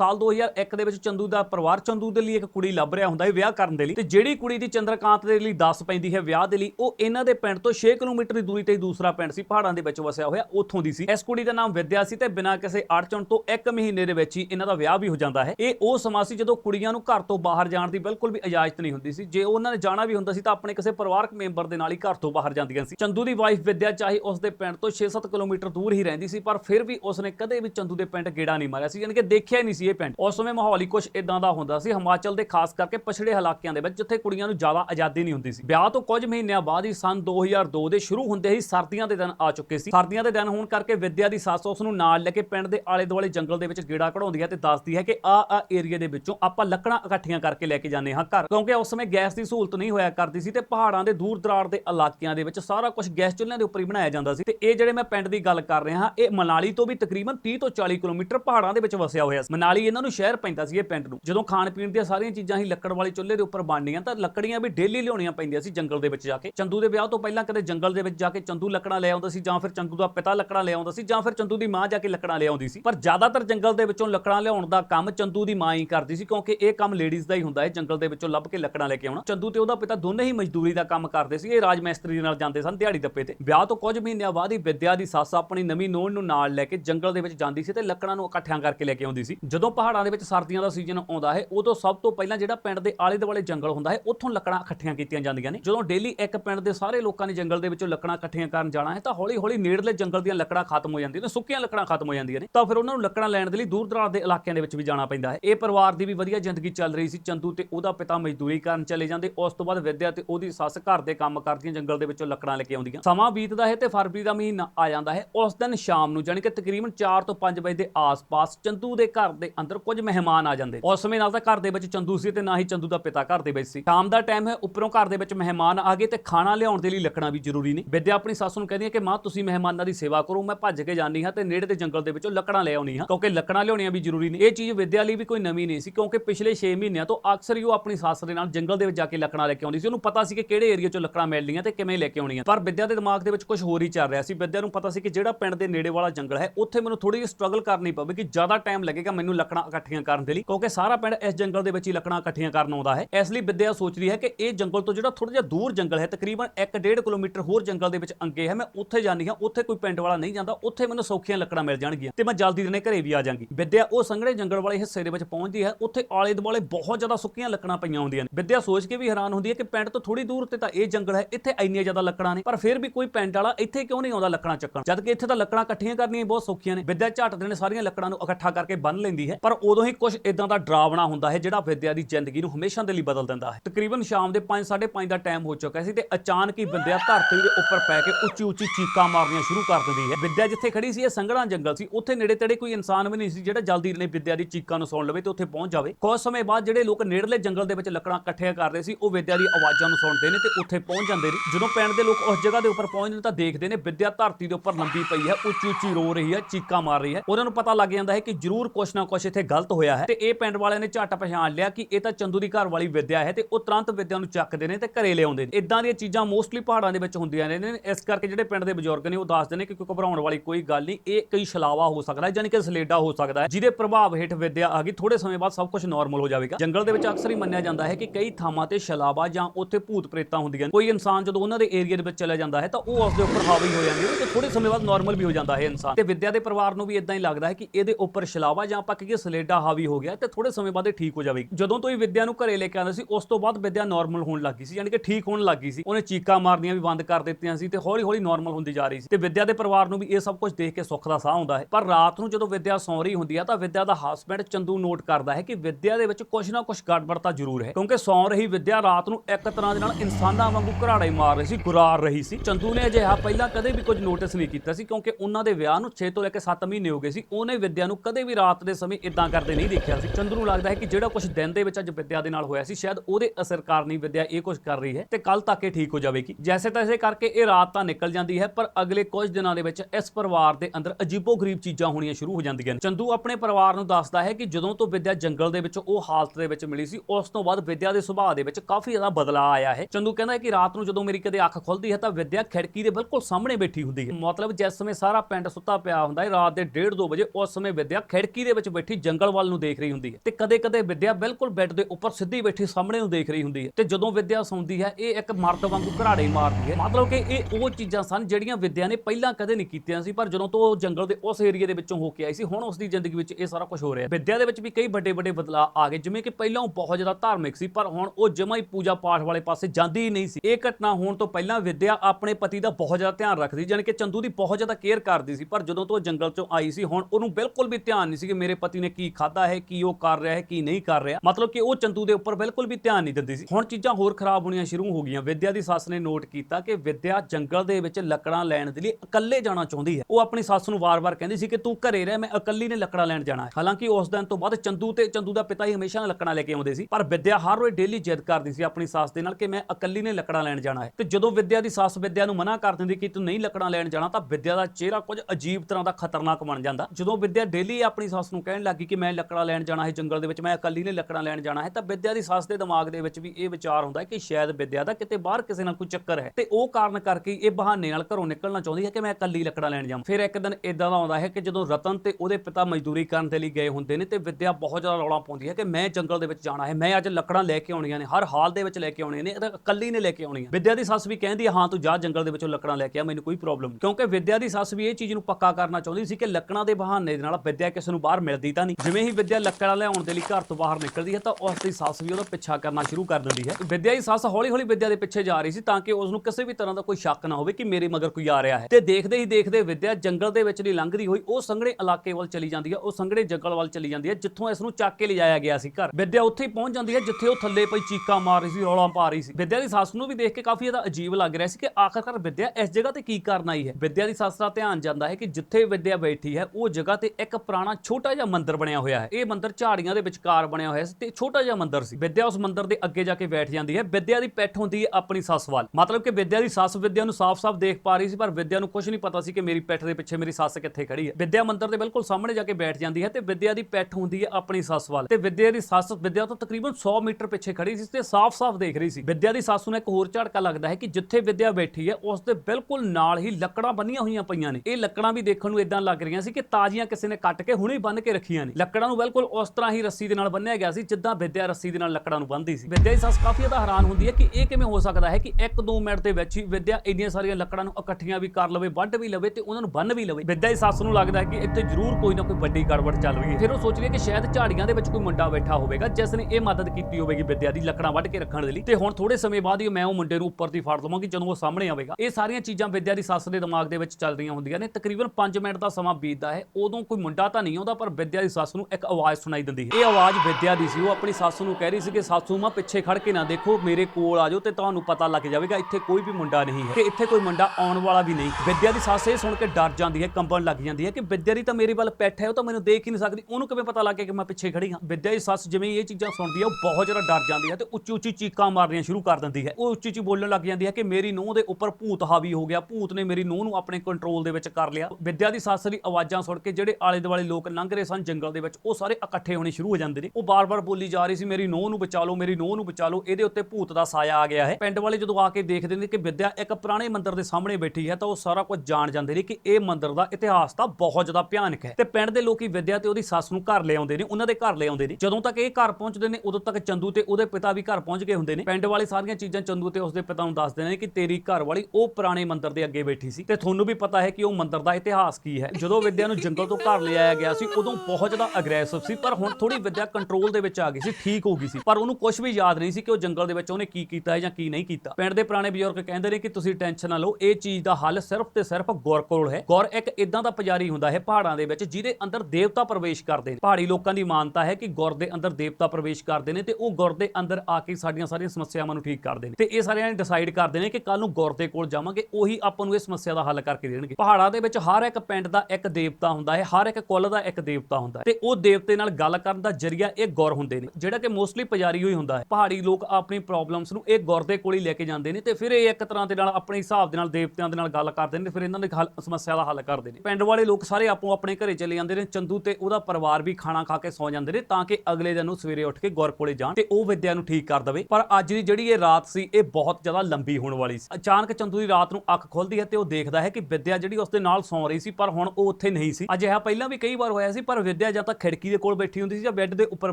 ਸਾਲ 2001 ਦੇ ਵਿੱਚ ਚੰਦੂ ਦਾ ਪਰਿਵਾਰ ਚੰਦੂ ਦੇ ਲਈ ਇੱਕ ਕੁੜੀ ਲੱਭ ਰਿਹਾ ਹੁੰਦਾ ਹੈ ਵਿਆਹ ਕਰਨ ਦੇ ਲਈ। ਤੇ ਜਿਹੜੀ ਕੁੜੀ ਦੀ ਚੰਦਰਕਾਂਤ ਦੇ ਲਈ ਦੱਸ ਪੈਂਦੀ ਹੈ ਵਿਆਹ ਦੇ ਲਈ, ਉਹ ਇਹਨਾਂ ਦੇ ਪਿੰਡ ਤੋਂ 6 ਕਿਲੋਮੀਟਰ ਦੀ ਦੂਰੀ ਤੇ ਦੂਸਰਾ ਪਿੰਡ ਸੀ, ਪਹਾੜਾਂ ਦੇ ਵਿੱਚ ਵਸਿਆ ਹੋਇਆ, ਉੱਥੋਂ ਦੀ ਸੀ। ਇਸ ਕੁੜੀ ਦਾ ਨਾਮ ਵਿਦਿਆ ਸੀ ਤੇ ਬਿਨਾਂ ਕਿਸੇ ਅੜਚਣ ਤੋਂ 1 ਮਹੀਨੇ ਦੇ ਵਿੱਚ ਹੀ ਇਹਨਾਂ ਦਾ ਵਿਆਹ ਵੀ ਹੋ ਜਾਂਦਾ ਹੈ। ਇਹ ਉਹ ਸਮਾਂ ਸੀ ਜਦੋਂ ਕੁੜੀਆਂ ਨੂੰ ਘਰ ਤੋਂ ਬਾਹਰ ਜਾਣ ਦੀ ਬਿਲਕੁਲ ਵੀ ਇਜਾਜ਼ਤ ਨਹੀਂ ਹੁੰਦੀ ਸੀ। ਜੇ ਉਹਨਾਂ ਨੇ ਜਾਣਾ ਵੀ ਹੁੰਦਾ ਸੀ ਤਾਂ ਆਪਣੇ ਕਿਸੇ ਪਰਿਵਾਰਕ ਮੈਂਬਰ ਦੇ ਨਾਲ ਹੀ ਘਰ ਤੋਂ ਬਾਹਰ ਜਾਂਦੀਆਂ ਸੀ। ਚੰਦੂ ਦੀ ਵਾਈਫ ਵਿਦਿਆ ਚਾਹੇ ਉਸ ਦੇ ਪਿੰਡ ਤੋਂ 6-7 ਕਿਲੋਮੀਟਰ ਦੂਰ ਹੀ ਰਹਿੰਦੀ ਸੀ, ਪਰ ਫਿਰ ਵੀ ਉਸਨੇ ਕਦੇ ਵੀ ਚੰਦੂ ਦੇ ਪਿੰਡ ਗੇੜਾ ਨਹੀਂ ਮਾਰਿਆ ਸੀ, ਯਾਨੀ ਕਿ ਦੇਖਿਆ ਹੀ ਨਹੀਂ ਸੀ ਇਹ ਪਿੰਡ। ਉਸ ਸਮੇਂ ਮਾਹੌਲ ਹੀ ਕੁਝ ਇਦਾਂ ਦਾ ਹੁੰਦਾ ਸੀ। ਹਿਮਾਚਲ ਦੇ ਖਾਸ ਕਰਕੇ ਪਛੜੇ ਇਲਾਕਿਆਂ ਦੇ ਵਿੱਚ, ਜਿੱਥੇ ਕੁੜੀਆਂ ਨੂੰ ਜ਼ਿਆਦਾ ਆਜ਼ਾਦੀ ਨਹੀਂ ਹੁੰਦੀ ਸੀ। ਵਿਆਹ ਤੋਂ ਕੁਝ ਮਹੀਨਿਆਂ ਬਾਅਦ ਹੀ ਸਨ 2002 ਦੇ ਸ਼ੁਰੂ ਹੁੰਦੇ ਹੀ ਸਰਦੀਆਂ ਦੇ ਦਿਨ ਆ ਚੁੱਕੇ ਸੀ। ਸਰਦੀਆਂ ਦੇ ਦਿਨ ਹੋਣ ਕਰਕੇ ਵਿਦਿਆ ਦੀ ਸੱਸ ਉਸ ਨੂੰ ਨਾਲ ਲੈ ਕੇ ਪਿੰਡ ਦੇ ਆਲੇ ਦੁਆਲੇ ਜੰਗਲ ਦੇ ਵਿੱਚ ਗੇੜਾ ਕਢਾਉਂਦੀ ਹੈ ਤੇ ਦੱਸਦੀ ਹੈ ਕਿ ਆ ਆ ਏਰੀਆ ਦੇ ਵਿੱਚੋਂ ਆਪਾਂ ਲੱਕੜਾਂ ਇਕੱਠੀਆਂ ਕਰਕੇ ਲੈ ਕੇ ਜਾਂਦੇ ਹਾਂ ਘਰ। ਕਿਉਂਕਿ ਉਸ ਸਮੇਂ ਗੈਸ ਦੀ ਸਹੂਲਤ ਨਹੀਂ ਹੋਇਆ ਕਰਦੀ ਸੀ ਤੇ ਪਹਾੜਾਂ ਦੇ ਦੂਰ ਦਰਾਰ ਦੇ ਇਲਾਕਿਆਂ ਦੇ ਵਿੱਚ ਸਾਰਾ ਕੁਝ ਗੈਸ ਚੁੱਲ੍ਹਿਆਂ ਦੇ ਉੱਪਰ ਹੀ ਬਣਾਇਆ ਜਾਂਦਾ ਸੀ। ਤੇ ਇਹ ਜਿਹੜੇ ਮੈਂ ਪਿੰਡ ਦੀ ਗੱਲ ਕਰ ਰਿਹਾ ਹਾਂ, ਇਹ ਮਨਾਲੀ ਤੋਂ ਵੀ ਤਕਰੀਬਨ 30 ਤੋਂ 40 ਕਿਲੋਮੀਟਰ ਪਹਾੜਾਂ ਦੇ ਵਿੱਚ ਵਸਿਆ ਹੋਇਆ ਸੀ। ਮਨਾਲੀ ਇਹਨਾਂ ਨੂੰ ਸ਼ਹਿਰ ਪੈਂਦਾ ਸੀ ਇਹ ਪਿੰਡ ਨੂੰ। ਜਦੋਂ ਖਾਣ ਪੀਣ ਦੀਆਂ ਸਾਰੀਆਂ ਚੀਜ਼ਾਂ ਹੀ ਲੱਕੜ ਵਾਲੇ ਚੁੱਲ੍ਹੇ ਦੇ ਉੱਪਰ ਬਣਨੀਆਂ, ਤਾਂ ਲੱਕੜੀਆਂ ਵੀ ਡੇਲੀ ਲਿਆਉਣੀਆਂ ਪੈਂਦੀਆਂ ਸੀ ਜੰਗਲ ਦੇ ਵਿੱਚ ਜਾ ਕੇ। ਚੰਦੂ ਦੇ ਵਿਆਹ ਤੋਂ ਪਹਿਲਾਂ ਕਦੇ ਜੰਗਲ ਦੇ ਵਿੱਚ ਜਾ ਕੇ ਚੰਦੂ ਲੱਕੜਾਂ ਲੈ ਆਉਂਦਾ ਸੀ ਜਾਂ ਫਿਰ ਚੰਦੂ ਦਾ ਪਿਤਾ ਲੱਕੜਾਂ ਲੈ ਆਉਂਦਾ ਸੀ ਜਾਂ ਫਿਰ ਚੰਦੂ ਦੀ ਮਾਂ ਜਾ ਕੇ ਲੱਕੜਾਂ ਲੈ ਆਉਂਦੀ ਸੀ। ਪਰ ਜ਼ਿਆਦਾਤਰ ਜੰਗਲ ਦੇ ਵਿੱਚੋਂ ਲੱਕੜਾਂ ਲਿਆਉਣ ਦਾ ਕੰਮ ਚੰਦੂ ਦੀ ਮਾਂ ਹੀ ਕਰਦੀ ਸੀ, ਕਿਉਂਕਿ ਇਹ ਕੰਮ ਲੇਡੀਜ਼ ਦਾ ਹੀ ਹੁੰਦਾ ਹੈ, ਜੰਗਲ ਦੇ ਵਿੱਚੋਂ ਲੱਭ ਕੇ ਲੱਕੜਾਂ ਲੈ ਕੇ ਆਉਣਾ। ਚੰਦੂ ਤੇ ਉਹਦਾ ਪਿਤਾ ਦੋਨੇ ਹੀ ਮਜ਼ਦੂਰੀ ਦਾ ਕੰਮ ਕਰਦੇ ਸੀ, ਇਹ ਰਾਜ ਮਿਸਤਰੀ ਦੇ ਨਾਲ ਜਾਂਦੇ ਸਨ ਦਿਹਾੜੀ ਦੱਪੇ ਤੇ। ਵਿਆਹ ਤੋਂ ਕੁਝ ਮਹੀਨਿਆਂ ਬਾਅਦ ਹੀ ਵਿਦਿਆ ਦੀ ਸੱਸ ਆਪਣੀ ਨਵੀਂ ਨੂੰਹ ਨੂੰ ਨਾਲ ਲੈ ਕੇ ਜੰਗਲ ਦੇ ਵਿੱਚ ਜਾਂਦੀ ਸੀ ਤੇ ਲੱਕੜਾਂ ਨੂੰ ਇਕੱਠਿਆਂ ਕਰਕੇ ਲੈ ਕੇ ਆਉਂਦੀ ਸੀ। ਜਦੋਂ ਪਹਾੜਾਂ ਦੇ ਵਿੱਚ ਸਰਦੀਆਂ ਦਾ ਸੀਜ਼ਨ ਆਉਂਦਾ ਹੈ, ਉਦੋਂ ਸਭ ਤੋਂ ਪਹਿਲਾਂ ਜਿਹੜਾ ਪਿੰਡ ਦੇ ਆਲੇ ਦੁਆਲੇ ਜੰਗਲ ਹੁੰਦਾ ਹੈ, ਉੱਥੋਂ ਲੱਕੜਾਂ ਇਕੱਠੀਆਂ ਕੀਤੀਆਂ ਜਾਂਦੀਆਂ ਨੇ। ਜਦੋਂ ਡੇਲੀ ਇੱਕ ਪਿੰਡ ਦੇ ਸਾਰੇ ਲੋਕਾਂ ਨੇ ਜੰਗਲ ਦੇ ਵਿੱਚੋਂ ਲੱਕੜਾਂ ਇਕੱਠੀਆਂ ਕਰਨ ਜਾਣਾ ਹੈ, ਤਾਂ ਹੌਲੀ-ਹੌਲੀ ਨੇੜਲੇ ਜੰਗਲ ਦੀਆਂ ਲੱਕੜਾਂ ਖਤਮ ਹੋ ਜਾਂਦੀਆਂ ਨੇ, ਸੁੱਕੀਆਂ ਲੱਕੜਾਂ ਖਤਮ ਹੋ ਜਾਂਦੀਆਂ ਨੇ। ਤਾਂ ਫਿਰ ਉਹਨਾਂ ਨੂੰ ਲੱਕੜਾਂ ਲੈਣ ਦੇ ਲਈ ਦੂਰ ਦਰਾਰ ਦੇ ਇਲਾਕਿਆਂ ਦੇ ਵਿੱਚ ਵੀ ਜਾਣਾ ਪੈਂਦਾ ਹੈ। ਇਹ ਪਰਿਵਾਰ ਦੀ ਵੀ ਵਧੀਆ ਜ਼ਿੰਦਗੀ ਚੱਲ ਰਹੀ ਸੀ, ਚੰਦੂ ਤੇ ਉਹਦਾ ਪਿਤਾ ਮਜ਼ਦੂਰੀ ਕਰਨ ਚਲੇ ਜਾਂਦੇ। ਉਸ ਤੋਂ ਬਾਅਦ ਵਿਦਿਆ ਤੇ ਉਹਦੀ ਸੱਸ ਘਰ ਦੇ ਕੰਮ ਕਰਦੀਆਂ, ਜੰਗਲ ਦੇ ਵਿੱਚੋਂ ਲੱਕੜਾਂ ਲੈ ਕੇ ਆਉਂਦੀਆਂ। ਸਮਾਂ ਬੀਤਦਾ ਹੈ ਤੇ ਫਰਵਰੀ ਦਾ ਮਹੀਨਾ ਆ ਜਾਂਦਾ ਹੈ। ਉਸ ਦਿਨ ਸ਼ਾਮ ਨੂੰ, ਜਾਣੀ ਕਿ ਤਕਰੀਬਨ 4 ਤੋਂ 5 ਵਜੇ ਦੇ ਆਸ-ਪਾਸ ਚੰਦੂ ਦੇ ਘਰ ਦੇ ਅੰਦਰ ਕੁਝ ਮਹਿਮਾਨ ਆ ਜਾਂਦੇ। ਉਸ ਸਮੇਂ ਨਾਲ ਤਾਂ ਘਰ ਦੇ ਵਿੱਚ ਚੰਦੂ ਸੀ ਤੇ ਨਾ ਹੀ ਚੰਦੂ ਦਾ ਪਿਤਾ ਘਰ ਦੇ ਵਿੱਚ ਸੀ। ਸ਼ਾਮ ਦਾ ਟਾਈਮ ਹੈ, ਉੱਪਰੋਂ ਘਰ ਦੇ ਵਿੱਚ ਮਹਿਮਾਨ ਆ ਗਏ ਤੇ ਖਾਣਾ ਲਿਆਉਣ ਦੇ ਲਈ ਲੱਕੜਾਂ ਵੀ ਜ਼ਰੂਰੀ ਨੇ। ਵਿਦਿਆ ਆਪਣੀ ਸੱਸ ਨੂੰ ਕਹਿੰਦੀ ਹੈ ਕਿ, ਮਾਂ, ਤੁਸੀਂ ਮਹਿਮਾਨਾਂ ਦੀ ਸੇਵਾ ਕਰੋ, ਮੈਂ ਭੱਜ ਕੇ ਜਾਂਦੀ ਹਾਂ ਤੇ ਨੇੜੇ ਦੇ ਜੰਗਲ ਦੇ ਵਿੱਚੋਂ ਲੱਕੜਾਂ ਲੈ ਆਉਣੀ ਹਾਂ, ਕਿਉਂਕਿ ਲੱਕੜਾਂ ਲਿਆਉਣੀਆਂ ਵੀ ਜ਼ਰੂਰੀ ਨੇ। ਇਹ ਚੀਜ਼ ਵਿਦਿਆ ਲਈ ਵੀ ਕੋਈ ਨਵੀਂ ਨਹੀਂ ਸੀ, ਕਿਉਂਕਿ ਪਿਛਲੇ 6 ਮਹੀਨਿਆਂ ਤੋਂ ਅਕਸਰ ਹੀ ਉਹ ਆਪਣੀ ਸੱਸ ਦੇ ਨਾਲ ਜੰਗਲ ਦੇ ਵਿੱਚ ਜਾ ਕੇ ਲੱਕੜਾਂ ਲੈ ਕੇ ਆਉਂਦੀ ਸੀ। ਉਹਨੂੰ ਪਤਾ ਸੀ ਕਿ ਕਿਹੜੇ ਏਰੀਆ 'ਚੋਂ ਲੱਕੜਾਂ ਮਿਲਣੀਆਂ ਤੇ ਕਿਵੇਂ ਲੈ ਕੇ ਆਉਣੀਆਂ। ਪਰ ਵਿਦਿਆ ਦੇ ਦਿਮਾਗ ਦੇ ਵਿੱਚ ਕੁਝ ਹੋਰ ਹੀ ਚੱਲ ਰਿਹਾ ਸੀ। ਵਿਦਿਆ ਨੂੰ ਪਤਾ ਸੀ ਕਿ ਜਿਹੜਾ ਪਿੰਡ ਦੇ ਨੇੜੇ ਵਾਲਾ ਜੰਗਲ ਹੈ, ਉੱਥੇ ਮੈਨੂੰ ਥੋੜੀ ਜਿਹੀ ਸਟਰਗਲ ਕਰਨੀ ਪਵੇਗੀ ਜ਼ਿਆਦਾ ਟਾਈਮ ਲੱਗੇਗਾ ਮੈਨੂੰ ਲੱਕੜਾਂ ਇਕੱਠੀਆਂ ਕਰਨ ਦੇ ਲਈ, ਕਿਉਂਕਿ ਸਾਰਾ ਪਿੰਡ ਇਸ ਜੰਗਲ ਦੇ ਵਿੱਚ ਹੀ ਲੱਕੜਾਂ ਇਕੱਠੀਆਂ ਕਰਨ ਆਉਂਦਾ ਹੈ। ਇਸ ਲਈ ਵਿਦਿਆ ਸੋਚਦੀ ਹੈ ਕਿ ਇਹ ਜੰਗਲ ਤੋਂ ਜਿਹੜਾ ਥੋੜਾ ਜਿਹਾ ਦੂਰ ਜੰਗਲ ਹੈ, ਤਕਰੀਬਨ 1.5 ਕਿਲੋਮੀਟਰ ਹੋਰ ਜੰਗਲ ਦੇ ਵਿੱਚ ਅੰਗੇ ਹੈ। ਮੈਂ ਉੱਥੇ ਜਾਂਦੀ ਹਾਂ, ਉੱਥੇ ਕੋਈ ਪਿੰਡ ਵਾਲਾ ਨਹੀਂ ਜਾਂਦਾ, ਉੱਥੇ ਮੈਨੂੰ ਸੌਖੀਆਂ ਲੱਕੜਾਂ ਮਿਲ ਜਾਣਗੀਆਂ ਤੇ ਮੈਂ ਜਲਦੀ ਦਿਨੇ ਘਰੇ ਵੀ ਆ ਜਾਾਂਗੀ। ਵਿਦਿਆ ਉਹ ਸੰਘਣੇ ਜੰਗਲ ਵਾਲੇ ਹਿੱਸੇ ਦੇ ਵਿੱਚ ਪਹੁੰਚਦੀ ਹੈ, ਉੱਥੇ ਆਲੇ ਦੁਆਲੇ ਬਹੁਤ ਜ਼ਿਆਦਾ ਸੁੱਕੀਆਂ ਲੱਕੜਾਂ ਪਈਆਂ ਹੁੰਦੀਆਂ ਨੇ। ਵਿਦਿਆ ਸੋਚ ਕੇ ਵੀ ਹੈਰਾਨ ਹੁੰਦੀ ਹੈ ਕਿ ਪਿੰਡ ਤੋਂ ਥੋੜੀ ਦੂਰ ਤੇ ਤਾਂ ਇਹ ਜੰਗਲ ਹੈ, ਇੱਥੇ ਇੰਨੀਆਂ ਜ਼ਿਆਦਾ ਲੱਕੜਾਂ ਨੇ, ਪਰ ਫਿਰ ਵੀ ਕੋਈ ਪਿੰਡ ਵਾਲਾ ਇੱਥੇ ਕਿਉਂ ਨਹੀਂ ਆਉਂਦਾ ਲੱਕੜਾਂ ਚੱਕਣ? ਜਦ ਕਿ ਇੱਥੇ ਤਾਂ ਲੱਕੜਾਂ ਇਕੱਠੀਆਂ ਕਰਨੀਆਂ ਬਹੁਤ ਸੌਖੀਆਂ ਨੇ। ਵਿਦਿਆ ਝੱਟ ਦਿਨ ਸਾਰੀਆਂ ਲੱਕੜਾਂ ਨੂੰ ਇਕੱਠਾ ਕਰਕੇ ਬੰਨ ਲੈਂਦੀ ਹੈ। ਪਰ ਉਦੋਂ ਹੀ ਕੁਝ ਇਦਾਂ ਦਾ ਡਰਾਵਣਾ ਹੁੰਦਾ ਹੈ, ਜਿਹੜਾ ਵਿਦਿਆ ਦੀ ਜ਼ਿੰਦਗੀ ਨੂੰ ਹਮੇਸ਼ਾ ਦੇ ਲਈ ਬਦਲ ਦਿੰਦਾ ਹੈ। ਤਕਰੀਬਨ ਸ਼ਾਮ ਦੇ 5:30 ਦਾ ਟਾਈਮ ਹੋ ਚੁੱਕਾ ਸੀ ਤੇ ਅਚਾਨਕ ਹੀ ਵਿਦਿਆ ਧਰਤੀ ਦੇ ਉੱਪਰ ਪੈ ਕੇ ਉੱਚੀ ਉੱਚੀ ਚੀਕਾਂ ਮਾਰਨੀਆਂ ਸ਼ੁਰੂ ਕਰ ਦਿੰਦੀ ਹੈ। ਵਿਦਿਆ ਜਿੱਥੇ ਖੜੀ ਸੀ, ਇਹ ਸੰਘਣਾ ਜੰਗਲ ਸੀ। ਉੱਥੇ ਨੇੜੇ ਤੇੜੇ ਕੋਈ ਇਨਸਾਨ ਵੀ ਨਹੀਂ ਸੀ ਜਿਹੜਾ ਜਲਦੀ ਨੇ ਵਿਦਿਆ ਦੀ ਚੀਕਾਂ ਨੂੰ ਸੁਣ ਲਵੇ ਤੇ ਉੱਥੇ ਪਹੁੰਚ ਜਾਵੇ। ਕੁਝ ਸਮੇਂ ਬਾਅਦ ਜਿਹੜੇ ਲੋਕ ਨੇੜਲੇ ਜੰਗਲ ਦੇ ਵਿੱਚ ਲੱਕੜਾਂ ਇਕੱਠੀਆਂ ਕਰਦੇ ਸੀ, ਉਹ ਵਿਦਿਆ ਦੀ ਆਵਾਜ਼ਾਂ ਨੂੰ ਸੁਣਦੇ ਨੇ ਤੇ ਉੱਥੇ ਪਹੁੰਚ ਜਾਂਦੇ ਨੇ। ਜਦੋਂ ਪਿੰਡ ਦੇ ਲੋਕ ਉਸ ਜਗ੍ਹਾ ਦੇ ਉੱਪਰ ਪਹੁੰਚਦੇ ਨੇ ਤਾਂ ਦੇਖਦੇ ਨੇ ਵਿਦਿਆ ਧਰਤੀ ਦੇ ਉੱਪਰ ਲੰਬੀ ਪਈ ਹੈ ਉੱਚੀ ਉੱਚੀ ਰੋ ਰਹੀ ਹੈ, ਚੀਕਾਂ ਮਾਰ ਰਹੀ ਹੈ। ਉਹਨਾਂ ਨੂੰ ਪਤਾ ਲੱਗ ਜਾਂਦਾ ਹੈ ਕਿ ਜ਼ਰੂਰ ਕੁਛ ਨਾ ਕੁਛ ਇੱਥੇ ਗਲਤ ਹੋਇਆ ਹੈ। ਤੇ ਇਹ ਪਿੰਡ ਵਾਲਿਆਂ ਨੇ ਝੱਟ ਪਛਾਣ ਲਿਆ ਕਿ ਇਹ ਤਾਂ ਚੰਦੂ ਦੀ ਘਰ ਵਾਲੀ ਵਿਦਿਆ ਹੈ ਤੇ ਉਹ ਤੁਰੰਤ ਵਿਦਿਆ ਨੂੰ ਚੱਕਦੇ ਨੇ ਤੇ ਘਰੇ ਲਿਆਉਂਦੇ ਨੇ। ਇਦਾਂ ਦੀਆਂ ਚੀਜ਼ਾਂ ਮੋਸਟਲੀ ਪਹਾੜਾਂ ਦੇ ਵਿੱਚ ਹੁੰਦੀਆਂ ਨੇ ਇਸ ਕਰਕੇ ਜਿਹੜੇ ਪਿੰਡ ਦੇ ਬਜ਼ੁਰਗ ਨੇ ਉਹ ਦੱਸਦੇ ਨੇ ਕਿ ਕੋਈ ਘਬਰਾਉਣ ਵਾਲੀ ਕੋਈ ਗੱਲ ਨਹੀਂ, ਇਹ ਕਈ ਛਲਾਵਾ ਹੋ ਸਕਦਾ ਹੈ ਯਾਨੀ ਕਿ ਸਲੇਡਾ ਹੋ ਸਕਦਾ ਹੈ, ਜਿਹਦੇ ਪ੍ਰਭਾਵ ਹੇਠ ਵਿਦਿਆ ਆ ਗਈ। ਥੋੜੇ ਸਮੇਂ ਬਾਅਦ ਸਭ ਕੁਝ ਨਾਰਮਲ ਹੋ ਜਾਵੇਗਾ। ਜੰਗਲ ਦੇ ਵਿੱਚ ਅਕਸਰ ਹੀ ਮੰਨਿਆ ਜਾਂਦਾ ਹੈ ਕਿ ਕਈ ਥਾਵਾਂ ਤੇ ਛਲਾਵਾ ਜਾਂ ਉੱਥੇ ਭੂਤ ਪ੍ਰੇਤਾਂ ਹੁੰਦੀਆਂ ਨੇ। ਕੋਈ ਇਨਸਾਨ ਜਦੋਂ ਉਹਨਾਂ ਦੇ ਏਰੀਆ ਦੇ ਵਿੱਚ ਚਲਾ ਜਾਂਦਾ ਹੈ ਤਾਂ ਉਹ ਉਸ ਦੇ ਉੱਪਰ ਹਾਵੀ ਹੋ ਜਾਂਦੀ ਨੇ ਤੇ ਥੋੜੇ ਸਮੇਂ ਬਾਅਦ ਨਾਰਮਲ ਵੀ ਹੋ ਜਾਂਦਾ ਹੈ ਇਨਸਾਨ। ਤੇ ਵਿਦਿਆ ਦੇ ਪਰਿਵਾਰ ਨੂੰ ਵੀ ਇਦਾਂ ਹੀ ਲੱਗਦਾ ਹੈ ਕਿ ਇਹਦੇ ਉੱਪਰ ਛਲਾਵਾ ਜਾਂ ਆਪਾਂ ਕਹੀਏ ਸਲੇਡਾ ਹਾਵੀ ਹੋ ਗਿਆ ਤੇ ਥੋੜੇ ਸਮੇਂ ਬਾਅਦ ਇਹ ਠੀਕ ਹੋ ਜਾਵੇਗੀ। ਜਦੋਂ ਤੋਂ ਹੀ ਵਿਦਿਆ ਨੂੰ ਘਰੇ ਲੈ ਕੇ ਆਉਂਦਾ ਸੀ, ਉਸ ਤੋਂ ਬਾਅਦ ਵਿਦਿਆ ਨਾਰਮਲ ਹੋਣ ਲੱਗੀ ਸੀ, ਯਾਨੀ ਕਿ ਠੀਕ ਹੋਣ ਲੱਗੀ ਸੀ। ਉਹਨੇ ਚੀਕਾਂ ਮਾਰਨੀਆਂ ਵੀ ਬੰਦ ਕਰ ਦਿੱਤੀਆਂ ਸੀ ਤੇ ਹੌਲੀ ਹੌਲੀ ਨਾਰਮਲ ਹੁੰਦੀ ਜਾ ਰਹੀ ਸੀ। ਤੇ ਵਿਦਿਆ ਦੇ ਪਰਿਵਾਰ ਨੂੰ ਵੀ ਇਹ ਸਭ ਕੁਝ ਦੇਖ ਕੇ ਸੁੱਖ ਦਾ ਸਾਹ ਆਉਂਦਾ ਹੈ। ਪਰ ਰਾਤ ਨੂੰ ਜਦੋਂ ਵਿਦਿਆ ਸੌਂ ਰਹੀ ਹੁੰਦੀ ਹੈ ਤਾਂ ਵਿਦਿਆ ਦਾ ਹਸਬੰਡ ਚੰਦੂ ਨੋਟ ਕਰਦਾ ਹੈ ਕਿ ਵਿਦਿਆ ਦੇ ਵਿੱਚ ਕੁਝ ਨਾ ਕੁਝ ਗੜਬੜ ਤਾਂ ਜ਼ਰੂਰ ਹੈ। ਕਿਉਂਕਿ ਸੌਂ ਰਹੀ ਵਿਦਿਆ ਰਾਤ ਨੂੰ ਇੱਕ ਤਰ੍ਹਾਂ ਦੇ ਨਾਲ ਇਨਸਾਨਾਂ ਵਾਂਗੂ ਘਰਾੜੇ ਮਾਰ ਰਹੀ ਸੀ, ਗੁਰਾਰ ਰਹੀ ਸੀ। ਚੰਦੂ ਨੇ ਅਜਿਹਾ ਪਹਿਲਾਂ ਕਦੇ ਵੀ ਕੁਝ ਨੋਟਿਸ ਨਹੀਂ ਕੀਤਾ ਸੀ, ਕਿਉਂਕਿ ਉਹਨਾਂ ਦੇ ਵਿਆਹ ਨੂੰ 6 ਤੋਂ ਲੈ ਕੇ 7 ਮਹੀਨੇ ਹੋ ਗਏ ਸੀ। ਉਹਨੇ ਵਿਦਿਆ ਨੂੰ ਕਦੇ ਵੀ ਰਾਤ ਦੇ ਸਮੇਂ ਇਦਾਂ ਕਰਦੇ ਨਹੀਂ ਦੇਖਿਆ ਸੀ। ਚੰਦੂ ਨੂੰ ਲੱਗਦਾ ਹੈ ਕਿ ਜਿਹੜਾ ਕੁਝ ਦਿਨ ਦੇ ਵਿੱਚ ਅੱਜ ਵਿਦਿਆ ਦੇ ਨਾਲ ਹੋਇਆ ਸੀ, ਸ਼ਾਇਦ ਉਹਦੇ ਅਸਰ ਕਾਰਨ ਹੀ ਵਿਦਿਆ ਇਹ ਕੁਝ ਕਰ ਰਹੀ ਹੈ ਤੇ ਕੱਲ ਤੱਕ ਇਹ ਠੀਕ ਹੋ ਜਾਵੇਗੀ। ਜੈਸੇ ਤੈਸੇ ਕਰਕੇ ਇਹ ਰਾਤ ਤਾਂ ਨਿਕਲ ਜਾਂਦੀ ਹੈ, ਪਰ ਅਗਲੇ ਕੁਝ ਦਿਨਾਂ ਦੇ ਵਿੱਚ ਇਸ ਪਰਿਵਾਰ ਦੇ ਅੰਦਰ ਅਜੀਬੋ-ਗਰੀਬ ਚੀਜ਼ਾਂ ਹੋਣੀਆਂ ਸ਼ੁਰੂ ਹੋ ਜਾਂਦੀਆਂ ਨੇ। ਚੰਦੂ ਆਪਣੇ ਪਰਿਵਾਰ ਨੂੰ ਦੱਸਦਾ ਹੈ ਕਿ ਜਦੋਂ ਤੋਂ ਵਿਦਿਆ ਜੰਗਲ ਦੇ ਵਿੱਚ ਉਹ ਹਾਲਤ ਦੇ ਵਿੱਚ ਮਿਲੀ ਸੀ, ਉਸ ਤੋਂ ਬਾਅਦ ਵਿਦਿਆ ਦੇ ਸੁਭਾਅ ਦੇ ਵਿੱਚ ਕਾਫੀ ਜ਼ਿਆਦਾ ਬਦਲਾਅ ਆਇਆ ਹੈ। ਚੰਦੂ ਕਹਿੰਦਾ ਹੈ ਕਿ ਰਾਤ ਨੂੰ ਜਦੋਂ ਮੇਰੀ ਕਦੇ ਅੱਖ ਖੁੱਲਦੀ ਹੈ, ਤਾਂ ਵਿਦਿਆ ਖਿੜਕੀ ਦੇ ਬਿਲਕੁਲ ਸਾਹਮਣੇ ਬੈਠੀ ਹੁੰਦੀ ਹੈ। ਮਤਲਬ ਜਿਸ ਸਮੇਂ ਸਾਰਾ ਪਿੰਡ ਸੁੱਤਾ ਪਿਆ ਹੁੰਦਾ ਹੈ, ਰਾਤ ਦੇ 1:30 ਵਜੇ ਉਸ ਸਮੇਂ ਵਿਦਿਆ ਖਿੜਕੀ ਦੇ ਵਿੱਚ ਬੈਠੀ ਜੰਗਲ ਵੱਲ ਨੂੰ ਦੇਖ ਰਹੀ ਹੁੰਦੀ ਹੈ ਤੇ ਕਦੇ-ਕਦੇ ਵਿਦਿਆ ਬਿਲਕੁਲ ਬੈੱਡ ਦੇ ਉੱਪਰ ਸਿੱਧੀ ਬੈਠੀ ਸਾਹਮਣੇ ਨੂੰ ਦੇਖ ਰਹੀ ਹੁੰਦੀ ਹੈ ਤੇ ਜਦੋਂ ਵਿਦਿਆ ਸੌਂਦੀ ਹੈ, ਇਹ ਇੱਕ ਮਰਦ ਵਾਂਗੂ ਘਰਾੜੇ ਮਾਰਦੀ ਹੈ। ਮਤਲਬ ਕਿ ਇਹ ਉਹ ਚੀਜ਼ਾਂ ਸਨ ਜਿਹੜੀਆਂ ਵਿਦਿਆ ਨੇ ਪਹਿਲਾਂ ਕਦੇ ਨਹੀਂ ਕੀਤੀਆਂ ਸੀ, ਪਰ ਜਦੋਂ ਤੋਂ ਉਹ ਜੰਗਲ ਦੇ ਉਸ ਏਰੀਆ ਦੇ ਵਿੱਚੋਂ ਹੋ ਕੇ ਆਈ ਸੀ, ਹੁਣ ਉਸ ਦੀ ਜ਼ਿੰਦਗੀ ਵਿੱਚ ਇਹ ਸਾਰਾ ਕੁਝ ਹੋ ਰਿਹਾ ਹੈ। ਵਿਦਿਆ ਦੇ ਵਿੱਚ ਵੀ ਕਈ ਵੱਡੇ ਵੱਡੇ ਬਦਲਾਅ ਆ ਗਏ, ਜਿਵੇਂ ਕਿ ਪਹਿਲਾਂ ਉਹ ਬਹੁਤ ਜ਼ਿਆਦਾ ਧਾਰਮਿਕ ਸੀ, ਪਰ ਹੁਣ ਉਹ ਜਮਾ ਹੀ ਪੂਜਾ ਪਾਠ ਵਾਲੇ ਪਾਸੇ ਜਾਂਦੀ ਹੀ ਨਹੀਂ ਸੀ। ਇਹ ਘਟਨਾ ਹੋਣ ਤੋਂ ਪਹਿਲਾਂ ਵਿਦਿਆ ਆਪਣੇ ਪਤੀ ਦਾ ਬਹੁਤ ਜ਼ਿਆਦਾ ਧਿਆਨ ਰੱਖਦੀ ਜਾਣੀ ਕਿ ਚੰਦੂ ਦੀ ਬਹੁਤ ਜ਼ਿਆਦਾ ਕੇਅਰ ਕਰਦੀ ਸੀ, ਪਰ ਜਦੋਂ ਤੋਂ ਜੰਗਲ ਚੋਂ ਆਈ ਸੀ, ਹੁਣ ਉਹਨੂੰ ਬਿਲਕੁਲ ਵੀ ਧਿਆਨ ਨਹੀਂ ਸੀ ਕਿ ਮੇਰੇ ਪਤੀ ਨੇ ਕੀ ਖਾਦਾ ਹੈ, ਕੀ ਉਹ ਕਰ ਰਿਹਾ ਹੈ, ਕੀ ਨਹੀਂ ਕਰ ਰਿਹਾ। ਮਤਲਬ ਕਿ ਉਹ ਚੰਦੂ ਦੇ ਉੱਪਰ ਬਿਲਕੁਲ ਵੀ ਧਿਆਨ ਨਹੀਂ ਦਿੰਦੀ ਸੀ। ਹੁਣ ਚੀਜ਼ਾਂ ਹੋਰ ਖਰਾਬ ਹੋਣੀਆਂ ਸ਼ੁਰੂ ਹੋ ਗਈਆਂ। ਵਿਦਿਆ ਦੀ ਸੱਸ ਨੇ ਨੋਟ ਕੀਤਾ ਕਿ ਵਿਦਿਆ ਜੰਗਲ ਦੇ ਵਿੱਚ ਲੱਕੜਾਂ ਲੈਣ ਦੇ ਲਈ ਇਕੱਲੇ ਜਾਣਾ ਚਾਹੁੰਦੀ ਹੈ। ਉਹ ਆਪਣੀ ਸੱਸ ਨੂੰ ਵਾਰ-ਵਾਰ ਕਹਿੰਦੀ ਸੀ ਕਿ ਤੂੰ ਘਰੇ ਰਹਿ, ਮੈਂ ਇਕੱਲੀ ਨੇ ਲੱਕੜਾਂ ਲੈਣ ਜਾਣਾ ਹੈ। ਹਾਲਾਂਕਿ ਉਸ ਦਿਨ ਤੋਂ ਬਾਅਦ ਚੰਦੂ ਤੇ ਚੰਦੂ ਦਾ ਪਿਤਾ ਹੀ ਹਮੇਸ਼ਾ ਲੱਕੜਾਂ ਲੈ ਕੇ ਆਉਂਦੇ ਸੀ। ਪਰ ਵਿਦਿਆ ਹਰ ਰੋਜ਼ ਡੇਲੀ ਜਿੱਦ ਕਰਦੀ ਸੀ ਆਪਣੀ ਸੱਸ ਦੇ ਨਾਲ ਕਿ ਮੈਂ ਇਕੱਲੀ ਨੇ ਲੱਕੜਾਂ ਲੈਣ ਜਾਣਾ ਹੈ। ਤੇ ਜਦੋਂ ਵਿਦਿਆ ਦੀ ਸੱਸ ਵਿਦਿਆ ਨੂੰ ਮਨਾ ਕਰ ਦਿੰਦੀ ਕਿ ਤੂੰ ਨਹੀਂ ਲੱਕੜਾਂ ਲੈਣ ਜਾਣਾ, ਤਾਂ ਵਿਦਿਆ ਦਾ ਚਿਹਰਾ ਕੁਝ ਅਜੀਬ ਤਰ੍ਹਾਂ ਦਾ ਖਤਰਨਾਕ ਬਣ ਜਾਂਦਾ। ਜਦੋਂ ਵਿਦਿਆ ਡੇਲੀ ਆਪਣੀ ਸੱਸ ਨੂੰ ਕਹਿਣ ਲੱਗੀ ਕਿ ਮੈਂ ਲੱਕੜਾਂ ਲੈਣ ਜਾਣਾ ਹੈ ਜੰਗਲ ਦੇ ਵਿੱਚ, ਮੈਂ ਇਕੱਲੀ ਨੇ ਲੱਕੜਾਂ ਲੈਣ ਜਾਣਾ ਹੈ, ਤਾਂ ਵਿਦਿਆ ਦੀ ਸੱਸ ਦੇ ਦਿਮਾਗ ਦੇ ਵਿੱਚ ਵੀ ਇਹ ਵਿਚਾਰ ਹੁੰਦਾ ਹੈ ਕਿ ਸ਼ਾਇਦ ਵਿਦਿਆ ਦਾ ਕਿਤੇ ਬਾਹਰ ਕਿਸੇ ਨਾਲ ਕੋਈ ਚੱਕਰ ਹੈ। ਤੇ ਉਹ ਕਾਰਨ ਕਰਕੇ ਇਹ ਬਹਾਨੇ ਨਾਲ ਘਰੋਂ ਨਿਕਲਣਾ ਚਾਹੁੰਦੀ ਹੈ ਕਿ ਮੈਂ ਇਕੱਲੀ ਲੱਕੜਾਂ ਲੈਣ ਜਾਵਾਂ। ਫਿਰ ਇੱਕ ਦਿਨ ਇਦਾਂ ਦਾ ਆਉਂਦਾ ਹੈ ਕਿ ਜਦੋਂ ਰਤਨ ਤੇ ਉਹਦੇ ਪਿਤਾ ਮਜ਼ਦੂਰੀ ਕਰਨ ਦੇ ਲਈ ਗਏ ਹੁੰਦੇ ਨੇ, ਤੇ ਵਿਦਿਆ ਬਹੁਤ ਜ਼ਿਆਦਾ ਰੌਲਾ ਪਾਉਂਦੀ ਹੈ ਕਿ ਮੈਂ ਜੰਗਲ ਦੇ ਵਿੱਚ ਜਾਣਾ ਹੈ, ਮੈਂ ਅੱਜ ਲੱਕੜਾਂ ਲੈ ਕੇ ਆਉਣੀਆਂ ਨੇ, ਹਰ ਹਾਲ ਦੇ ਵਿੱਚ ਲੈ ਕੇ ਆਉਣੀਆਂ ਨੇ ਇਕੱਲੀ ਨੇ ਲੈ ਕੇ ਆਉਣੀਆਂ। ਵਿਦਿਆ ਦੀ ਸੱਸ ਵੀ ਕਹਿੰਦੀ ਹੈ, ਹਾਂ, ਤੂੰ ਜਾ ਜੰਗਲ ਦੇ ਵਿੱਚੋਂ ਲੱਕੜਾਂ ਲੈ ਕੇ ਆ, ਮੈਨੂੰ ਕੋਈ ਪ੍ਰੋਬਲਮ ਨਹੀਂ। ਕਿਉਂਕਿ ਵਿਦਿਆ ਦੀ ਸੱਸ ਵੀ ਇਹ ਚੀਜ਼ ਨੂੰ ਪੱਕਾ ਕਰਨਾ ਚਾਹੁੰਦੀ ਸੀ ਕਿ ਲੱਕੜਾਂ ਦੇ ਬਹਾਨੇ ਦੇ ਨਾਲ ਵਿਦਿਆ ਕਿਸੇ ਨੂੰ ਬਾਹਰ ਮਿਲਦੀ ਤਾਂ ਨਹੀਂ। ਜਿਵੇਂ ਹੀ ਵਿਦਿਆ ਲੱਕੜਾਂ ਲਿਆਉਣ ਦੇ ਲਈ ਘਰ ਤੋਂ ਬਾਹਰ ਨਿਕਲਦੀ ਹੈ ਤਾਂ ਉਸ ਦੀ ਸੱਸ ਵੀ ਉਹਦਾ ਪਿੱਛਾ ਕਰਨਾ ਸ਼ੁਰੂ ਕਰ ਦਿੰਦੀ ਹੈ। ਵਿਦਿਆ ਦੀ ਸੱਸ ਹੌਲੀ-ਹੌਲੀ ਵਿਦਿਆ ਦੇ ਪਿੱਛੇ ਜਾ ਰਹੀ ਸੀ ਤਾਂ ਕਿ ਉਸ ਨੂੰ ਕਿਸੇ ਵੀ ਤਰ੍ਹਾਂ ਦਾ ਕੋਈ ਸ਼ੱਕ ਨਾ ਹੋਵੇ ਕਿ ਮੇਰੇ ਮਗਰ ਕੋਈ ਆ ਰਿਹਾ ਹੈ। ਤੇ ਦੇਖਦੇ ਹੀ ਦੇਖਦੇ ਵਿਦਿਆ ਜੰਗਲ ਦੇ ਵਿੱਚ ਦੀ ਲੰਘਦੀ ਹੋਈ ਉਹ ਸੰਘਣੇ ਇਲਾਕੇ ਵੱਲ ਚਲੀ ਜਾਂਦੀ ਹੈ, ਉਹ ਸੰਘਣੇ ਜੰਗਲ ਵੱਲ ਚਲੀ ਜਾਂਦੀ ਹੈ, ਜਿੱਥੋਂ ਇਸ ਨੂੰ ਚੱਕ ਕੇ ਲਿਜਾਇਆ ਗਿਆ ਸੀ ਘਰ। ਵਿਦਿਆ ਉੱਥੇ ਹੀ ਪਹੁੰਚ ਜਾਂਦੀ ਹੈ, ਜਿੱਥੇ ਉਹ ਥੱਲੇ ਪਈ ਚੀਕਾਂ ਮਾਰ ਰਹੀ ਸੀ, ਰੌਲਾ ਪਾ ਰਹੀ ਸੀ। ਵਿਦਿਆ ਦੀ ਸੱਸ ਨੂੰ ਵੀ ਦੇਖ ਕੇ ਕਾਫੀ ਜ਼ਿਆਦਾ ਅਜੀਬ ਲੱਗ ਰਿਹਾ ਸੀ ਕਿ ਆਖਰਕਾਰ ਵਿਦਿਆ ਇਸ ਜਗ੍ਹਾ ਤੇ ਕੀ ਕਰਨ ਆਈ ਹੈ। ਵਿਦਿਆ ਦੀ ਸੱਸ ਦਾ ਧਿਆਨ ਜਾਂਦਾ ਹੈ ਕਿ ਜਿੱਥੇ ਵਿਦਿਆ ਬੈਠੀ ਹੈ, ਉਹ ਜਗ੍ਹਾ ਤੇ ਇੱਕ ਪੁਰਾਣਾ ਛੋਟਾ ਜਿਹਾ ਮੰਦਿਰ ਬਣਿਆ ਹੋਇਆ ਹੈ। ਇਹ ਮੰਦਿਰ ਝਾੜੀਆਂ ਦੇ ਵਿਚਕਾਰ ਬਣਿਆ ਹੋਇਆ ਸੀ ਤੇ ਛੋਟਾ ਜਿਹਾ ਮੰਦਿਰ ਸੀ। ਵਿਦਿਆ ਉਸ ਮੰਦਿਰ ਦੇ ਅੱਗੇ ਜਾ ਕੇ ਬੈਠ ਜਾਂਦੀ ਹੈ। ਵਿਦਿਆ ਦੀ ਪੈਠ ਹੁੰਦੀ ਹੈ ਆਪਣੀ ਸੱਸ ਵੱਲ। ਮਤਲਬ ਕਿ ਵਿਦਿਆ ਦੀ ਸੱਸ ਵਿਦਿਆ ਨੂੰ ਸਾਫ਼-ਸਾਫ਼ ਦੇਖ ਪਾ ਰਹੀ ਸੀ, ਪਰ ਵਿਦਿਆ ਨੂੰ ਕੁਝ ਨਹੀਂ ਪਤਾ ਸੀ ਕਿ ਮੇਰੀ ਪਿੱਠ ਦੇ ਪਿੱਛੇ ਮੇਰੀ ਸੱਸ ਕਿੱਥੇ ਖੜੀ ਹੈ। ਵਿਦਿਆ ਮੰਦਿਰ ਦੇ ਬਿਲਕੁਲ ਸਾਹਮਣੇ ਜਾ ਕੇ ਬੈਠ ਜਾਂਦੀ ਹੈ ਤੇ ਵਿਦਿਆ ਦੀ ਪੈਠ ਹੁੰਦੀ ਹੈ ਆਪਣੀ ਸੱਸ ਵੱਲ। ਤੇ ਵਿਦਿਆ ਦੀ ਸੱਸ ਵਿਦਿਆ ਤੋਂ ਤਕਰੀਬਨ 100 ਮੀਟਰ ਪਿੱਛੇ ਖੜੀ ਸੀ ਤੇ ਸਾਫ਼-ਸਾਫ਼ ਦੇਖ ਰਹੀ ਸੀ। ਵਿਦਿਆ ਦੀ ਸੱਸ ਨੂੰ ਇੱਕ ਹੋਰ ਝਟਕਾ ਲੱਗਦਾ ਹੈ ਕਿ ਜਿੱਥੇ ਵਿਦਿਆ ਬੈਠੀ ਹੈ, ਉਸ ਦੇ ਬਿਲਕੁਲ ਨਾਲ ਹੀ ਲੱਕੜਾਂ ਬੰਨੀਆਂ ਹੋਈਆਂ ਪਈਆਂ ਨੇ। ਇਹ ਲੱਕੜਾਂ ਵੀ ਦੇਖਣ ਨੂੰ ਇਦਾਂ ਲੱਗ ਰਹੀਆਂ ਸੀ ਕਿ ਤਾਜ਼ੀਆਂ ਕਿਸੇ ਨੇ ਕੱਟ ਕੇ ਹੁਣੇ ਬੰਨ ਕੇ ਰੱਖੀ ਰੱਖੀਆਂ ਨੇ। ਲੱਕੜਾਂ ਨੂੰ ਬਿਲਕੁਲ ਉਸ ਤਰ੍ਹਾਂ ਹੀ ਰੱਸੀ ਦੇ ਨਾਲ ਬੰਨਿਆ ਗਿਆ ਸੀ, ਜਿੱਦਾਂ ਵਿਦਿਆ ਰੱਸੀ ਦੇ ਨਾਲ ਲੱਕੜਾਂ ਨੂੰ ਬੰਨਦੀ ਸੀ। ਵਿਦਿਆ ਦੀ ਸੱਸ ਕਾਫੀ ਜ਼ਿਆਦਾ ਹੈਰਾਨ ਹੁੰਦੀ ਹੈ ਕਿ ਇਹ ਕਿਵੇਂ ਹੋ ਸਕਦਾ ਹੈ ਕਿ 1-2 ਮਿੰਟ ਦੇ ਵਿੱਚ ਹੀ ਵਿਦਿਆ ਇੰਨੀਆਂ ਸਾਰੀਆਂ ਲੱਕੜਾਂ ਨੂੰ ਇਕੱਠੀਆਂ ਵੀ ਕਰ ਲਵੇ, ਵੱਢ ਵੀ ਲਵੇ ਤੇ ਉਹਨਾਂ ਨੂੰ ਬੰਨ ਵੀ ਲਵੇ। ਵਿਦਿਆ ਦੀ ਸੱਸ ਨੂੰ ਲੱਗਦਾ ਹੈ ਕਿ ਇੱਥੇ ਜ਼ਰੂਰ ਕੋਈ ਨਾ ਕੋਈ ਵੱਡੀ ਗੜਬੜ ਚੱਲ ਰਹੀ ਹੈ। ਫਿਰ ਉਹ ਸੋਚ ਰਹੀ ਹੈ ਕਿ ਸ਼ਾਇਦ ਝਾੜੀਆਂ ਦੇ ਵਿੱਚ ਕੋਈ ਮੁੰਡਾ ਬੈਠਾ ਹੋਵੇਗਾ, ਜਿਸ ਨੇ ਇਹ ਮਦਦ ਕੀਤੀ ਹੋਵੇਗੀ ਵਿਦਿਆ ਦੀ ਲੱਕੜਾਂ ਵੱਢ ਕੇ ਰੱਖਣ ਦੇ ਲਈ। ਤੇ ਹੁਣ ਥੋੜੇ ਸਮੇਂ ਬਾਅਦ ਹੀ ਮੈਂ ਉਹ ਮੁੰਡੇ ਨੂੰ ਉੱਪਰ ਦੀ ਫੜ ਲਵਾਂਗੀ ਜਦੋਂ ਉਹ ਸਾਹਮਣੇ ਆਵੇਗਾ। ਇਹ ਸਾਰੀਆਂ ਚੀਜ਼ਾਂ ਵਿਦਿਆ ਦੀ ਸੱਸ ਦੇ ਦਿਮਾਗ ਦੇ ਵਿੱਚ ਚੱਲ ਰਹੀਆਂ ਹੁੰਦੀਆਂ ਨੇ। ਤਕਰੀਬਨ 5 ਮਿੰਟ ਦਾ ਸਮਾਂ ਬੀਤਦਾ ਹੈ। ਉਦੋਂ ਕੋਈ ਮੁੰਡਾ ਤਾਂ ਨਹੀਂ ਆਉਂਦਾ, ਪਰ ਵਿਦਿਆ ਵਿਦਿਆ ਦੀ ਸੱਸ ਨੂੰ ਇੱਕ ਆਵਾਜ਼ ਸੁਣਾਈ ਦਿੰਦੀ ਹੈ ਇਹ ਆਵਾਜ਼ ਵਿਦਿਆ ਦੀ ਸੀ। ਉਹ ਆਪਣੀ ਸੱਸ ਨੂੰ ਕਹਿ ਰਹੀ ਸੀ ਕਿ, ਸਾਸੂ ਮਾਂ, ਪਿੱਛੇ ਖੜ ਕੇ ਨਾ ਦੇਖੋ, ਮੇਰੇ ਕੋਲ ਆ ਜਾਓ ਤੇ ਤੁਹਾਨੂੰ ਪਤਾ ਲੱਗ ਜਾਵੇਗਾ, ਇੱਥੇ ਕੋਈ ਵੀ ਮੁੰਡਾ ਨਹੀਂ ਹੈ। ਕਿ ਇੱਥੇ ਕੋਈ ਮੁੰਡਾ ਆਉਣ ਵਾਲਾ ਵੀ ਨਹੀਂ। ਵਿਦਿਆ ਦੀ ਸੱਸ ਇਹ ਸੁਣ ਕੇ ਡਰ ਜਾਂਦੀ ਹੈ, ਕੰਬਣ ਲੱਗ ਜਾਂਦੀ ਹੈ ਕਿ ਵਿਦਿਆ ਦੀ ਤਾਂ ਮੇਰੇ ਵੱਲ ਪੈਠ ਹੈ, ਉਹ ਤਾਂ ਮੈਨੂੰ ਦੇਖ ਹੀ ਨਹੀਂ ਸਕਦੀ। ਉਹਨੂੰ ਕਿਵੇਂ ਪਤਾ ਲੱਗ ਗਿਆ ਕਿ ਮੈਂ ਪਿੱਛੇ ਖੜੀ ਹਾਂ? ਵਿਦਿਆ ਦੀ ਸੱਸ ਜਿਵੇਂ ਇਹ ਚੀਜ਼ਾਂ ਸੁਣਦੀ ਹੈ, ਉਹ ਬਹੁਤ ਜ਼ਿਆਦਾ ਡਰ ਜਾਂਦੀ ਹੈ ਤੇ ਉੱਚੀ ਉੱਚੀ ਚੀਕਾਂ ਮਾਰਨੀਆਂ ਸ਼ੁਰੂ ਕਰ ਦਿੰਦੀ ਹੈ। ਉਹ ਉੱਚੀ ਉੱਚੀ ਬੋਲਣ ਲੱਗ ਜਾਂਦੀ ਹੈ ਕਿ ਮੇਰੀ ਨੂੰਹ ਦੇ ਉੱਪਰ ਭੂਤ ਹਾਵੀ ਹੋ ਗਿਆ। ਭੂਤ ਨੇ ਮੇਰੀ ਨੂੰਹ ਨੂੰ ਆਪਣੇ ਕੰਟਰੋਲ ਦੇ ਵਿੱਚ ਕਰ ਲਿਆ। ਵਿਦਿਆ ਦੀ ਸੱਸ ਦੀ ਆਵਾਜ਼ਾਂ ਸੁਣ ਕੇ ਜਿਹੜੇ ਆਲੇ ਦੁਆਲੇ ਲੋਕ ਲੰਘ ਰਹੇ ਸਨ ਜੰਗਲ ਦੇ ਵਿੱਚ, ਉਹ ਸਾਰੇ ਇਕੱਠੇ ਹੋਣੇ ਸ਼ੁਰੂ ਹੋ ਜਾਂਦੇ ਨੇ। ਉਹ ਬਾਰ-ਬਾਰ ਬੋਲੀ ਜਾ ਰਹੀ ਸੀ, ਮੇਰੀ ਨੂੰਹ ਨੂੰ ਬਚਾ ਲਓ, ਮੇਰੀ ਨੂੰਹ ਨੂੰ ਬਚਾ ਲਓ। ਇਹਦੇ ਉੱਤੇ ਭੂਤ ਦਾ ਸਾਇਆ ਆ ਗਿਆ ਹੈ। ਪਿੰਡ ਵਾਲੇ ਜਦੋਂ ਆ ਕੇ ਦੇਖਦੇ ਨੇ ਕਿ ਵਿਦਿਆ ਇੱਕ ਪੁਰਾਣੇ ਮੰਦਿਰ ਦੇ ਸਾਹਮਣੇ ਬੈਠੀ ਹੈ, ਤਾਂ ਉਹ ਸਾਰਾ ਕੁਝ ਜਾਣ ਜਾਂਦੇ ਨੇ ਕਿ ਇਹ ਮੰਦਿਰ ਦਾ ਇਤਿਹਾਸ ਤਾਂ ਬਹੁਤ ਜ਼ਿਆਦਾ ਭਿਆਨਕ ਹੈ। ਤੇ ਪਿੰਡ ਦੇ ਲੋਕੀ ਵਿਦਿਆ ਤੇ ਉਹਦੀ ਸੱਸ ਨੂੰ ਘਰ ਲੈ ਆਉਂਦੇ ਨੇ, ਉਹਨਾਂ ਦੇ ਘਰ ਲੈ ਆਉਂਦੇ ਨੇ। ਜਦੋਂ ਤੱਕ ਇਹ ਘਰ ਪਹੁੰਚਦੇ ਨੇ, ਉਦੋਂ ਤੱਕ ਚੰਦੂ ਤੇ ਉਹਦੇ ਪਿਤਾ ਵੀ ਘਰ ਪਹੁੰਚ ਗਏ ਹੁੰਦੇ ਨੇ। ਪਿੰਡ ਵਾਲੇ ਸਾਰੀਆਂ ਚੀਜ਼ਾਂ ਚੰਦੂ ਤੇ ਉਸਦੇ ਪਿਤਾ ਨੂੰ ਦੱਸਦੇ ਨੇ ਕਿ ਤੇਰੀ ਘਰ ਵਾਲੀ ਉਹ ਪੁਰਾਣੇ ਮੰਦਿਰ ਦੇ ਅੱਗੇ ਬੈਠੀ ਸੀ। ਤੇ ਤੁਹਾਨੂੰ ਵੀ ਪਤਾ ਹੈ ਕਿ ਉਹ ਮੰਦਿਰ ਦਾ ਇਤਿਹਾਸ ਕੀ ਹੈ। ਜਦੋਂ ਵਿਦਿਆ ਨੂੰ ਜੰਗਲ ਤੋਂ ਘਰ ਲਿਆਇਆ ਗਿਆ ਸੀ, ਉਦੋਂ ਬਹੁਤ ਬਹੁਤ ਜ਼ਿਆਦਾ ਅਗਰੈਸਿਵ ਸੀ, ਪਰ ਹੁਣ ਥੋੜੀ ਵਿਦਿਆ ਕੰਟਰੋਲ ਦੇ ਵਿੱਚ ਆ ਗਈ ਸੀ, ਠੀਕ ਹੋ ਗਈ ਸੀ। ਪਰ ਉਹਨੂੰ ਕੁਝ ਵੀ ਯਾਦ ਨਹੀਂ ਸੀ ਕਿ ਉਹ ਜੰਗਲ ਦੇ ਵਿੱਚ ਉਹਨੇ ਕੀ ਕੀਤਾ ਜਾਂ ਕੀ ਨਹੀਂ ਕੀਤਾ। ਪਿੰਡ ਦੇ ਪੁਰਾਣੇ ਬਜ਼ੁਰਗ ਕਹਿੰਦੇ ਨੇ ਕਿ ਤੁਸੀਂ ਟੈਨਸ਼ਨ ਨਾ ਲਓ, ਇਹ ਚੀਜ਼ ਦਾ ਹੱਲ ਸਿਰਫ ਤੇ ਸਿਰਫ ਗੁਰ ਕੋਲ ਹੈ। ਗੁਰ ਇੱਕ ਇਦਾਂ ਦਾ ਪੁਜਾਰੀ ਹੁੰਦਾ ਹੈ ਪਹਾੜਾਂ ਦੇ ਵਿੱਚ, ਜਿਹਦੇ ਅੰਦਰ ਦੇਵਤਾ ਪ੍ਰਵੇਸ਼ ਕਰਦੇ ਨੇ। ਪਹਾੜੀ ਲੋਕਾਂ ਦੀ ਮਾਨਤਾ ਹੈ ਕਿ ਗੁਰ ਦੇ ਅੰਦਰ ਦੇਵਤਾ ਪ੍ਰਵੇਸ਼ ਕਰਦੇ ਨੇ ਤੇ ਉਹ ਗੁਰ ਦੇ ਅੰਦਰ ਆ ਕੇ ਸਾਡੀਆਂ ਸਾਰੀਆਂ ਸਮੱਸਿਆਵਾਂ ਨੂੰ ਠੀਕ ਕਰਦੇ ਨੇ। ਤੇ ਇਹ ਸਾਰਿਆਂ ਨੇ ਡਿਸਾਈਡ ਕਰਦੇ ਨੇ ਕਿ ਕੱਲ ਨੂੰ ਗੁਰ ਦੇ ਕੋਲ ਜਾਵਾਂਗੇ, ਉਹੀ ਆਪਾਂ ਨੂੰ ਇਹ ਸਮੱਸਿਆ ਦਾ ਹੱਲ ਕਰਕੇ ਦੇਣਗੇ। ਪਹਾੜਾਂ ਦੇ ਵਿੱਚ ਹਰ ਇੱਕ ਪਿੰਡ ਦਾ ਇੱਕ ਦੇਵਤਾ ਹੁੰਦਾ ਹੈ, ਹਰ ਇੱਕ ਕੁੱਲ ਦਾ ਇੱਕ ਦੇਵਤਾ ਹੁੰਦਾ ਤੇ ਉਹ ਦੇਵਤੇ ਨਾਲ ਗੱਲ ਕਰਨ ਦਾ ਜਰੀਆ ਇਹ ਗੌਰ ਹੁੰਦੇ ਨੇ, ਜਿਹੜਾ ਕਿ ਮੋਸਟਲੀ ਪੁਜਾਰੀ ਹੋਈ ਹੁੰਦਾ ਹੈ। ਪਹਾੜੀ ਲੋਕ ਆਪਣੀ ਪ੍ਰੋਬਲਮਸ ਨੂੰ ਇਹ ਗੁਰ ਦੇ ਕੋਲ ਹੀ ਲੈ ਕੇ ਜਾਂਦੇ ਨੇ ਤੇ ਫਿਰ ਇਹ ਇੱਕ ਤਰ੍ਹਾਂ ਦੇ ਨਾਲ ਆਪਣੇ ਹਿਸਾਬ ਦੇ ਨਾਲ ਦੇਵਤਿਆਂ ਦੇ ਨਾਲ ਗੱਲ ਕਰਦੇ ਨੇ, ਫਿਰ ਇਹਨਾਂ ਦੇ ਸਮੱਸਿਆ ਦਾ ਹੱਲ ਕਰਦੇ ਨੇ। ਪਿੰਡ ਵਾਲੇ ਲੋਕ ਸਾਰੇ ਆਪੋ ਆਪਣੇ ਘਰੇ ਚਲੇ ਜਾਂਦੇ ਨੇ, ਚੰਦੂ ਤੇ ਉਹਦਾ ਪਰਿਵਾਰ ਵੀ ਖਾਣਾ ਖਾ ਕੇ ਸੌ ਜਾਂਦੇ ਨੇ ਤਾਂ ਕਿ ਅਗਲੇ ਦਿਨ ਨੂੰ ਸਵੇਰੇ ਉੱਠ ਕੇ ਗੌਰ ਕੋਲੇ ਜਾਣ ਤੇ ਉਹ ਵਿਦਿਆ ਨੂੰ ਠੀਕ ਕਰ ਦਵੇ। ਪਰ ਅੱਜ ਦੀ ਜਿਹੜੀ ਇਹ ਰਾਤ ਸੀ, ਇਹ ਬਹੁਤ ਜ਼ਿਆਦਾ ਲੰਬੀ ਹੋਣ ਵਾਲੀ ਸੀ। ਅਚਾਨਕ ਚੰਦੂ ਦੀ ਰਾਤ ਨੂੰ ਅੱਖ ਖੁੱਲਦੀ ਹੈ ਤੇ ਉਹ ਦੇਖਦਾ ਹੈ ਕਿ ਵਿਦਿਆ ਜਿਹੜੀ ਉਸ ਦੇ ਨਾਲ ਸੌ ਰਹੀ ਸੀ, ਪਰ ਹੁਣ ਉਹ ਉੱਥੇ ਨਹੀਂ ਸੀ। ਅਜਿਹਾ ਪਹਿਲਾਂ ਵੀ ਕਈ ਵਾਰ ਹੋਇਆ ਸੀ, ਪਰ ਵਿੱਦਿਆ ਜਾਂ ਤਾਂ ਖਿੜਕੀ ਦੇ ਕੋਲ ਬੈਠੀ ਹੁੰਦੀ ਸੀ ਜਾਂ ਬੈੱਡ ਦੇ ਉੱਪਰ